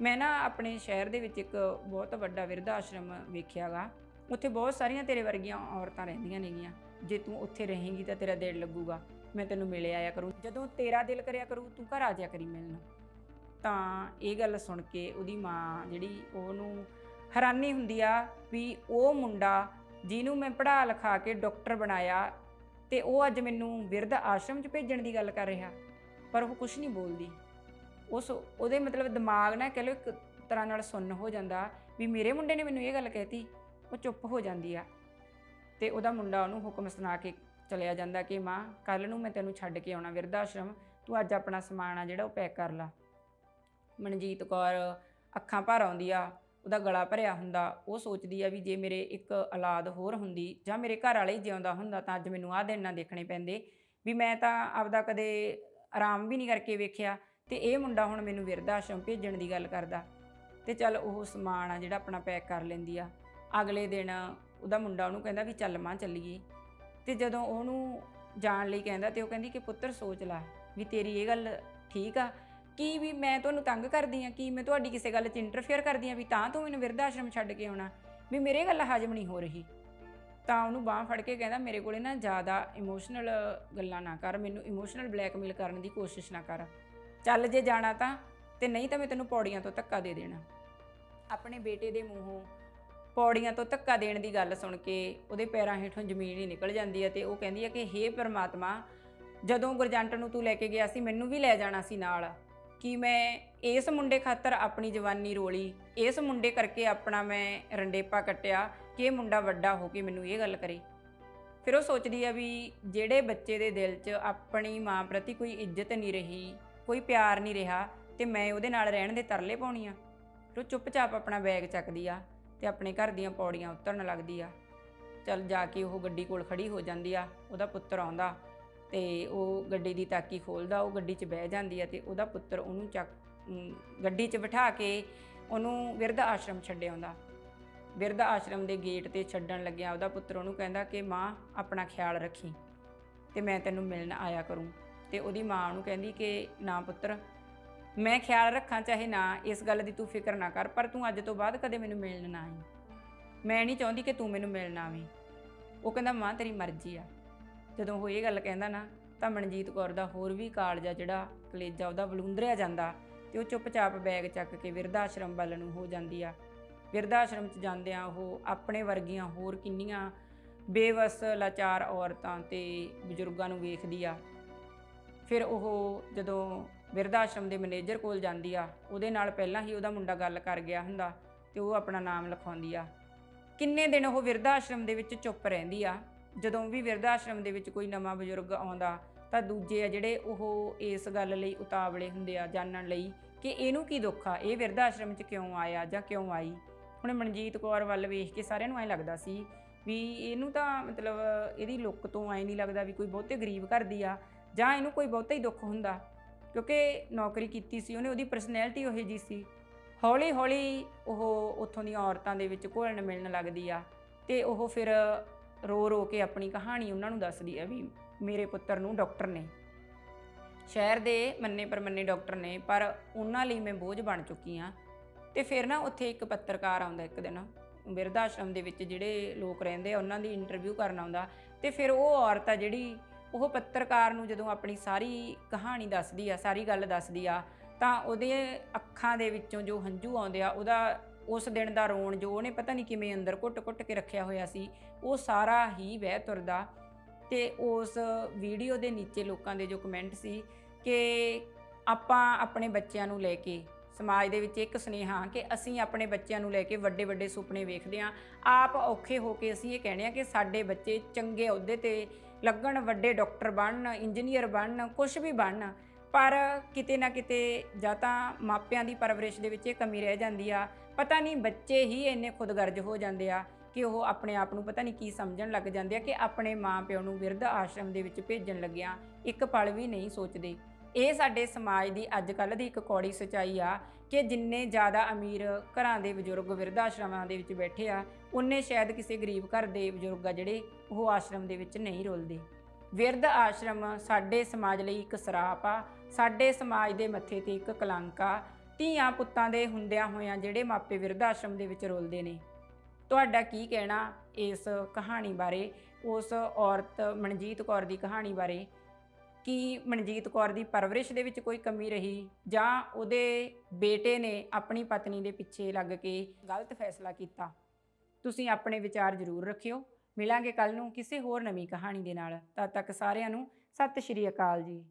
ਮੈਂ ਨਾ ਆਪਣੇ ਸ਼ਹਿਰ ਦੇ ਵਿੱਚ ਇੱਕ ਬਹੁਤ ਵੱਡਾ ਵਿਰਧ ਆਸ਼ਰਮ ਵੇਖਿਆਗਾ ਉੱਥੇ ਬਹੁਤ ਸਾਰੀਆਂ ਤੇਰੇ ਵਰਗੀਆਂ ਔਰਤਾਂ ਰਹਿੰਦੀਆਂ ਨੇਗੀਆਂ। ਜੇ ਤੂੰ ਉੱਥੇ ਰਹੇਂਗੀ ਤਾਂ ਤੇਰਾ ਦਿਲ ਲੱਗੂਗਾ। ਮੈਂ ਤੈਨੂੰ ਮਿਲ ਆਇਆ ਕਰੂੰ। ਜਦੋਂ ਤੇਰਾ ਦਿਲ ਕਰਿਆ ਕਰੂ, ਤੂੰ ਘਰ ਆ ਜਾ ਕਰੀ ਮਿਲਣਾ ਤਾਂ ਇਹ ਗੱਲ ਸੁਣ ਕੇ ਉਹਦੀ ਮਾਂ ਜਿਹੜੀ ਉਹਨੂੰ ਹੈਰਾਨੀ ਹੁੰਦੀ ਆ ਵੀ ਉਹ ਮੁੰਡਾ ਜਿਹਨੂੰ ਮੈਂ ਪੜ੍ਹਾ ਲਿਖਾ ਕੇ ਡਾਕਟਰ ਬਣਾਇਆ ਤੇ ਉਹ ਅੱਜ ਮੈਨੂੰ ਵਿਰਧ ਆਸ਼ਰਮ 'ਚ ਭੇਜਣ ਦੀ ਗੱਲ ਕਰ ਰਿਹਾ, ਪਰ ਉਹ ਕੁਝ ਨਹੀਂ ਬੋਲਦੀ। ਉਸ ਉਹਦੇ ਮਤਲਬ ਦਿਮਾਗ ਨਾਲ ਕਹਿ ਲਓ ਇੱਕ ਤਰ੍ਹਾਂ ਨਾਲ ਸੁੰਨ ਹੋ ਜਾਂਦਾ ਵੀ ਮੇਰੇ ਮੁੰਡੇ ਨੇ ਮੈਨੂੰ ਇਹ ਗੱਲ ਕਹਿਤੀ, ਉਹ ਚੁੱਪ ਹੋ ਜਾਂਦੀ ਆ। ਤੇ ਉਹਦਾ ਮੁੰਡਾ ਉਹਨੂੰ ਹੁਕਮ ਸੁਣਾ ਕੇ ਚਲਿਆ ਜਾਂਦਾ ਕਿ ਮਾਂ ਕੱਲ ਨੂੰ ਮੈਂ ਤੈਨੂੰ ਛੱਡ ਕੇ ਆਉਣਾ ਵਿਰਧ ਆਸ਼ਰਮ, ਤੂੰ ਅੱਜ ਆਪਣਾ ਸਮਾਨ ਆ ਜਿਹੜਾ ਉਹ ਪੈਕ ਕਰ ਲਾ। ਮਨਜੀਤ ਕੌਰ ਅੱਖਾਂ ਭਰ ਆਉਂਦੀ ਆ ਉਹਦਾ ਗਲਾ ਭਰਿਆ ਹੁੰਦਾ। ਉਹ ਸੋਚਦੀ ਆ ਵੀ ਜੇ ਮੇਰੇ ਇੱਕ ਔਲਾਦ ਹੋਰ ਹੁੰਦੀ ਜਾਂ ਮੇਰੇ ਘਰ ਵਾਲੇ ਜਿਉਂਦਾ ਹੁੰਦਾ ਤਾਂ ਅੱਜ ਮੈਨੂੰ ਆਹ ਦਿਨ ਨਾ ਦੇਖਣੇ ਪੈਂਦੇ। ਵੀ ਮੈਂ ਤਾਂ ਆਪਦਾ ਕਦੇ ਆਰਾਮ ਵੀ ਨਹੀਂ ਕਰਕੇ ਵੇਖਿਆ ਤੇ ਇਹ ਮੁੰਡਾ ਹੁਣ ਮੈਨੂੰ ਵਿਰਧ ਆਸ਼ਰਮ ਭੇਜਣ ਦੀ ਗੱਲ ਕਰਦਾ। ਤੇ ਚੱਲ ਉਹ ਸਮਾਨ ਆ ਜਿਹੜਾ ਆਪਣਾ ਪੈਕ ਕਰ ਲੈਂਦੀ ਆ। ਅਗਲੇ ਦਿਨ ਉਹਦਾ ਮੁੰਡਾ ਉਹਨੂੰ ਕਹਿੰਦਾ ਵੀ ਚੱਲ ਮਾਂ ਚੱਲੀਏ। ਤੇ ਜਦੋਂ ਉਹਨੂੰ ਜਾਣ ਲਈ ਕਹਿੰਦਾ ਤੇ ਉਹ ਕਹਿੰਦੀ ਕਿ ਪੁੱਤਰ ਸੋਚ ਲੈ ਵੀ ਤੇਰੀ ਇਹ ਗੱਲ ਠੀਕ ਆ ਕੀ ਵੀ ਮੈਂ ਤੁਹਾਨੂੰ ਤੰਗ ਕਰਦੀ ਆ, ਕੀ ਮੈਂ ਤੁਹਾਡੀ ਕਿਸੇ ਗੱਲ 'ਚ ਇੰਟਰਫੇਅਰ ਕਰਦੀ ਆ, ਵੀ ਤਾਂ ਤੂੰ ਮੈਨੂੰ ਵਿਰਧ ਆਸ਼ਰਮ ਛੱਡ ਕੇ ਆਉਣਾ, ਵੀ ਮੇਰੇ ਗੱਲ ਹਜਮ ਨਹੀਂ ਹੋ ਰਹੀ। ਤਾਂ ਉਹਨੂੰ ਬਾਹ ਫੜ ਕੇ ਕਹਿੰਦਾ, ਮੇਰੇ ਕੋਲੇ ਨਾ ਜ਼ਿਆਦਾ ਇਮੋਸ਼ਨਲ ਗੱਲਾਂ ਨਾ ਕਰ, ਮੈਨੂੰ ਇਮੋਸ਼ਨਲ ਬਲੈਕਮੇਲ ਕਰਨ ਦੀ ਕੋਸ਼ਿਸ਼ ਨਾ ਕਰ। ਚੱਲ ਜੇ ਜਾਣਾ ਤਾਂ, ਤੇ ਨਹੀਂ ਤਾਂ ਮੈਂ ਤੈਨੂੰ ਪੌੜੀਆਂ ਤੋਂ ਧੱਕਾ ਦੇ ਦੇਣਾ। ਆਪਣੇ ਬੇਟੇ ਦੇ ਮੂੰਹੋਂ ਪੌੜੀਆਂ ਤੋਂ ਧੱਕਾ ਦੇਣ ਦੀ ਗੱਲ ਸੁਣ ਕੇ ਉਹਦੇ ਪੈਰਾਂ ਹੇਠੋਂ ਜ਼ਮੀਨ ਹੀ ਨਿਕਲ ਜਾਂਦੀ ਹੈ ਤੇ ਉਹ ਕਹਿੰਦੀ ਹੈ ਕਿ, ਹੇ ਪਰਮਾਤਮਾ, ਜਦੋਂ ਗੁਰਜੰਟ ਨੂੰ ਤੂੰ ਲੈ ਕੇ ਗਿਆ ਸੀ, ਮੈਨੂੰ ਵੀ ਲੈ ਜਾਣਾ ਸੀ ਨਾਲ। ਕਿ ਮੈਂ ਇਸ ਮੁੰਡੇ ਖਾਤਰ ਆਪਣੀ ਜਵਾਨੀ ਰੋਲੀ, ਇਸ ਮੁੰਡੇ ਕਰਕੇ ਆਪਣਾ ਮੈਂ ਰੰਡੇਪਾ ਕੱਟਿਆ ਕਿ ਇਹ ਮੁੰਡਾ ਵੱਡਾ ਹੋ ਕੇ ਮੈਨੂੰ ਇਹ ਗੱਲ ਕਰੇ। ਫਿਰ ਉਹ ਸੋਚਦੀ ਆ ਵੀ ਜਿਹੜੇ ਬੱਚੇ ਦੇ ਦਿਲ 'ਚ ਆਪਣੀ ਮਾਂ ਪ੍ਰਤੀ ਕੋਈ ਇੱਜ਼ਤ ਨਹੀਂ ਰਹੀ, ਕੋਈ ਪਿਆਰ ਨਹੀਂ ਰਿਹਾ ਤੇ ਮੈਂ ਉਹਦੇ ਨਾਲ ਰਹਿਣ ਦੇ ਤਰਲੇ ਪਾਉਣੀ ਆ। ਫਿਰ ਉਹ ਚੁੱਪਚਾਪ ਆਪਣਾ ਬੈਗ ਚੱਕਦੀ ਆ ਤੇ ਆਪਣੇ ਘਰ ਦੀਆਂ ਪੌੜੀਆਂ ਉਤਰਨ ਲੱਗਦੀ ਆ। ਚੱਲ ਜਾ ਕੇ ਉਹ ਗੱਡੀ ਕੋਲ ਖੜੀ ਹੋ ਜਾਂਦੀ ਆ, ਉਹਦਾ ਪੁੱਤਰ ਆਉਂਦਾ। ਤੇ ਉਹ ਗੱਡੀ ਦੀ ਤਾਕੀ ਖੋਲਦਾ, ਉਹ ਗੱਡੀ 'ਚ ਬਹਿ ਜਾਂਦੀ ਆ ਤੇ ਉਹਦਾ ਪੁੱਤਰ ਉਹਨੂੰ ਚੱਕ ਗੱਡੀ 'ਚ ਬਿਠਾ ਕੇ ਉਹਨੂੰ ਵਿਰਧ ਆਸ਼ਰਮ ਛੱਡ ਆਉਂਦਾ। ਵਿਰਧ ਆਸ਼ਰਮ ਦੇ ਗੇਟ ਤੇ ਛੱਡਣ ਲੱਗਿਆ, ਉਹਦਾ ਪੁੱਤਰ ਉਹਨੂੰ ਕਹਿੰਦਾ ਕਿ ਮਾਂ, ਆਪਣਾ ਖਿਆਲ ਰੱਖੀ ਤੇ ਮੈਂ ਤੈਨੂੰ ਮਿਲਣ ਆਇਆ ਕਰੂੰ। ਤੇ ਉਹਦੀ ਮਾਂ ਉਹਨੂੰ ਕਹਿੰਦੀ ਕਿ ਨਾ ਪੁੱਤਰ, ਮੈਂ ਖਿਆਲ ਰੱਖਾਂ ਚਾਹੇ ਨਾ, ਇਸ ਗੱਲ ਦੀ ਤੂੰ ਫਿਕਰ ਨਾ ਕਰ, ਪਰ ਤੂੰ ਅੱਜ ਤੋਂ ਬਾਅਦ ਕਦੇ ਮੈਨੂੰ ਮਿਲਣ ਨਾ ਆਈ। ਮੈਂ ਨਹੀਂ ਚਾਹੁੰਦੀ ਕਿ ਤੂੰ ਮੈਨੂੰ ਮਿਲਣ ਆਵੇਂ। ਉਹ ਕਹਿੰਦਾ, ਮਾਂ ਤੇਰੀ ਮਰਜ਼ੀ ਆ। ਜਦੋਂ ਉਹ ਇਹ ਗੱਲ ਕਹਿੰਦਾ ਨਾ, ਤਾਂ ਮਨਜੀਤ ਕੌਰ ਦਾ ਹੋਰ ਵੀ ਕਾਲਜਾ ਜਿਹੜਾ ਕਲੇਜਾ ਉਹਦਾ ਵਲੂੰਦਰਿਆ ਜਾਂਦਾ ਤੇ ਉਹ ਚੁੱਪਚਾਪ ਬੈਗ ਚੱਕ ਕੇ ਵਿਰਧ ਆਸ਼ਰਮ ਵੱਲ ਨੂੰ ਹੋ ਜਾਂਦੀ ਆ। ਵਿਰਧ ਆਸ਼ਰਮ 'ਚ ਜਾਂਦਿਆਂ ਉਹ ਆਪਣੇ ਵਰਗੀਆਂ ਹੋਰ ਕਿੰਨੀਆਂ ਬੇਵਸ, ਲਾਚਾਰ ਔਰਤਾਂ ਤੇ ਬਜ਼ੁਰਗਾਂ ਨੂੰ ਵੇਖਦੀ ਆ। ਫਿਰ ਉਹ ਜਦੋਂ ਵਿਰਧ ਆਸ਼ਰਮ ਦੇ ਮੈਨੇਜਰ ਕੋਲ ਜਾਂਦੀ ਆ, ਉਹਦੇ ਨਾਲ ਪਹਿਲਾਂ ਹੀ ਉਹਦਾ ਮੁੰਡਾ ਗੱਲ ਕਰ ਗਿਆ ਹੁੰਦਾ ਤੇ ਉਹ ਆਪਣਾ ਨਾਮ ਲਿਖਾਉਂਦੀ ਆ। ਕਿੰਨੇ ਦਿਨ ਉਹ ਵਿਰਧ ਆਸ਼ਰਮ ਦੇ ਵਿੱਚ ਚੁੱਪ ਰਹਿੰਦੀ ਆ। ਜਦੋਂ ਵੀ ਵਿਰਧ ਆਸ਼ਰਮ ਦੇ ਵਿੱਚ ਕੋਈ ਨਵਾਂ ਬਜ਼ੁਰਗ ਆਉਂਦਾ, ਤਾਂ ਦੂਜੇ ਆ ਜਿਹੜੇ ਉਹ ਇਸ ਗੱਲ ਲਈ ਉਤਾਵਲੇ ਹੁੰਦੇ ਆ ਜਾਣਨ ਲਈ ਕਿ ਇਹਨੂੰ ਕੀ ਦੁੱਖ ਆ? ਇਹ ਵਿਰਧ ਆਸ਼ਰਮ 'ਚ ਕਿਉਂ ਆਇਆ ਜਾਂ ਕਿਉਂ ਆਈ? ਹੁਣ ਮਨਜੀਤ ਕੌਰ ਵੱਲ ਵੇਖ ਕੇ ਸਾਰਿਆਂ ਨੂੰ ਐਂ ਲੱਗਦਾ ਸੀ ਵੀ ਇਹਨੂੰ ਤਾਂ ਮਤਲਬ ਇਹਦੀ ਲੁੱਕ ਤੋਂ ਐ ਨਹੀਂ ਲੱਗਦਾ ਵੀ ਕੋਈ ਬਹੁਤੇ ਗਰੀਬ ਘਰ ਦੀ ਆ ਜਾਂ ਇਹਨੂੰ ਕੋਈ ਬਹੁਤਾ ਹੀ ਦੁੱਖ ਹੁੰਦਾ। ਕਿਉਂਕਿ ਨੌਕਰੀ ਕੀਤੀ ਸੀ ਉਹਨੇ, ਉਹਦੀ ਪਰਸਨੈਲਿਟੀ ਉਹੇ ਜੀ ਸੀ। ਹੌਲੀ ਹੌਲੀ ਉਹ ਉੱਥੋਂ ਦੀਆਂ ਔਰਤਾਂ ਦੇ ਵਿੱਚ ਘੁਲਣ ਮਿਲਣ ਲੱਗਦੀ ਆ ਤੇ ਉਹ ਫਿਰ ਰੋ ਰੋ ਕੇ ਆਪਣੀ ਕਹਾਣੀ ਉਹਨਾਂ ਨੂੰ ਦੱਸਦੀ ਆ ਵੀ ਮੇਰੇ ਪੁੱਤਰ ਨੂੰ ਡਾਕਟਰ ਨੇ। ਸ਼ਹਿਰ ਦੇ ਮੰਨੇ ਪਰਮੰਨੇ ਡਾਕਟਰ ਨੇ, ਪਰ ਉਹਨਾਂ ਲਈ ਮੈਂ ਬੋਝ ਬਣ ਚੁੱਕੀ ਆ ਤੇ ਫਿਰ ਨਾ ਉੱਥੇ ਇੱਕ ਪੱਤਰਕਾਰ ਆਉਂਦਾ ਇੱਕ ਦਿਨ ਬਿਰਧ ਆਸ਼ਰਮ ਦੇ ਵਿੱਚ ਜਿਹੜੇ ਲੋਕ ਰਹਿੰਦੇ ਆ, ਉਹਨਾਂ ਦੀ ਇੰਟਰਵਿਊ ਕਰਨ ਆਉਂਦਾ। ਤੇ ਫਿਰ ਉਹ ਔਰਤ ਆ ਜਿਹੜੀ, ਉਹ ਪੱਤਰਕਾਰ ਨੂੰ ਜਦੋਂ ਆਪਣੀ ਸਾਰੀ ਕਹਾਣੀ ਦੱਸਦੀ ਆ, ਸਾਰੀ ਗੱਲ ਦੱਸਦੀ ਆ, ਤਾਂ ਉਹਦੇ ਅੱਖਾਂ ਦੇ ਵਿੱਚੋਂ ਜੋ ਹੰਝੂ ਆਉਂਦੇ ਆ, ਉਹਦਾ ਉਸ ਦਿਨ ਦਾ ਰੋਣ ਜੋ ਉਹਨੇ ਪਤਾ ਨਹੀਂ ਕਿਵੇਂ ਅੰਦਰ ਘੁੱਟ-ਘੁੱਟ ਕੇ ਰੱਖਿਆ ਹੋਇਆ ਸੀ, ਉਹ ਸਾਰਾ ਹੀ ਵਹਿ ਤੁਰਦਾ ਤੇ ਉਸ ਵੀਡੀਓ ਦੇ ਨੀਚੇ ਲੋਕਾਂ ਦੇ ਜੋ ਕਮੈਂਟ ਸੀ ਕਿ ਆਪਾਂ ਆਪਣੇ ਬੱਚਿਆਂ ਨੂੰ ਲੈ ਕੇ ਸਮਾਜ ਦੇ ਵਿੱਚ ਇੱਕ ਸੁਨੇਹਾ ਕਿ ਅਸੀਂ ਆਪਣੇ ਬੱਚਿਆਂ ਨੂੰ ਲੈ ਕੇ ਵੱਡੇ ਵੱਡੇ ਸੁਪਨੇ ਵੇਖਦੇ ਹਾਂ। ਆਪ ਔਖੇ ਹੋ ਕੇ ਅਸੀਂ ਇਹ ਕਹਿੰਦੇ ਹਾਂ ਕਿ ਸਾਡੇ ਬੱਚੇ ਚੰਗੇ ਅਹੁਦੇ ਤੇ ਲੱਗਣ, ਵੱਡੇ ਡਾਕਟਰ ਬਣਨ, ਇੰਜੀਨੀਅਰ ਬਣਨ ਕੁਝ ਵੀ ਬਣਨ, ਪਰ ਕਿਤੇ ਨਾ ਕਿਤੇ ਜਾਂ ਤਾਂ ਮਾਪਿਆਂ ਦੀ ਪਰਵਰਿਸ਼ ਦੇ ਵਿੱਚ ਇਹ ਕਮੀ ਰਹਿ ਜਾਂਦੀ ਆ। ਪਤਾ ਨਹੀਂ ਬੱਚੇ ਹੀ ਇੰਨੇ ਖੁਦਗਰਜ ਹੋ ਜਾਂਦੇ ਆ ਕਿ ਉਹ ਆਪਣੇ ਆਪ ਨੂੰ ਪਤਾ ਨਹੀਂ ਕੀ ਸਮਝਣ ਲੱਗ ਜਾਂਦੇ ਆ ਕਿ ਆਪਣੇ ਮਾਪਿਆਂ ਨੂੰ ਬਿਰਧ ਆਸ਼ਰਮ ਦੇ ਵਿੱਚ ਭੇਜਣ ਲੱਗਿਆਂ ਇੱਕ ਪਲ ਵੀ ਨਹੀਂ ਸੋਚਦੇ। ਇਹ ਸਾਡੇ ਸਮਾਜ ਦੀ ਅੱਜ ਕੱਲ੍ਹ ਦੀ ਇੱਕ ਕੌੜੀ ਸਚਾਈ ਆ ਕਿ ਜਿੰਨੇ ਜ਼ਿਆਦਾ ਅਮੀਰ ਘਰਾਂ ਦੇ ਬਜ਼ੁਰਗ ਬਿਰਧ ਆਸ਼ਰਮਾਂ ਦੇ ਵਿੱਚ ਬੈਠੇ ਆ, ਉਨੇ ਸ਼ਾਇਦ ਕਿਸੇ ਗਰੀਬ ਘਰ ਦੇ ਬਜ਼ੁਰਗ ਆ ਜਿਹੜੇ ਉਹ ਆਸ਼ਰਮ ਦੇ ਵਿੱਚ ਨਹੀਂ ਰੁਲਦੇ। ਬਿਰਧ ਆਸ਼ਰਮ ਸਾਡੇ ਸਮਾਜ ਲਈ ਇੱਕ ਸਰਾਪ ਆ, ਸਾਡੇ ਸਮਾਜ ਦੇ ਮੱਥੇ ਤੇ ਇੱਕ ਕਲੰਕ ਆ ਧੀਆਂ ਪੁੱਤਾਂ ਦੇ ਹੁੰਦਿਆਂ ਹੋਇਆਂ ਜਿਹੜੇ ਮਾਪੇ ਬਿਰਧ ਆਸ਼ਰਮ ਦੇ ਵਿੱਚ ਰੁਲਦੇ ਨੇ। ਤੁਹਾਡਾ ਕੀ ਕਹਿਣਾ ਇਸ ਕਹਾਣੀ ਬਾਰੇ? ਉਸ ਔਰਤ ਮਨਜੀਤ ਕੌਰ ਦੀ ਕਹਾਣੀ ਬਾਰੇ? ਕੀ ਮਨਜੀਤ ਕੌਰ ਦੀ ਪਰਵਰਿਸ਼ ਦੇ ਵਿੱਚ ਕੋਈ ਕਮੀ ਰਹੀ? ਜਾਂ ਉਹਦੇ ਬੇਟੇ ਨੇ ਆਪਣੀ ਪਤਨੀ ਦੇ ਪਿੱਛੇ ਲੱਗ ਕੇ ਗਲਤ ਫੈਸਲਾ ਕੀਤਾ? ਤੁਸੀਂ ਆਪਣੇ ਵਿਚਾਰ ਜ਼ਰੂਰ ਰੱਖਿਓ। ਮਿਲਾਂਗੇ ਕੱਲ ਨੂੰ ਕਿਸੇ ਹੋਰ ਨਵੀਂ ਕਹਾਣੀ ਦੇ ਨਾਲ। ਤਦ ਤੱਕ ਸਾਰਿਆਂ ਨੂੰ ਸਤਿ ਸ਼੍ਰੀ ਅਕਾਲ ਜੀ।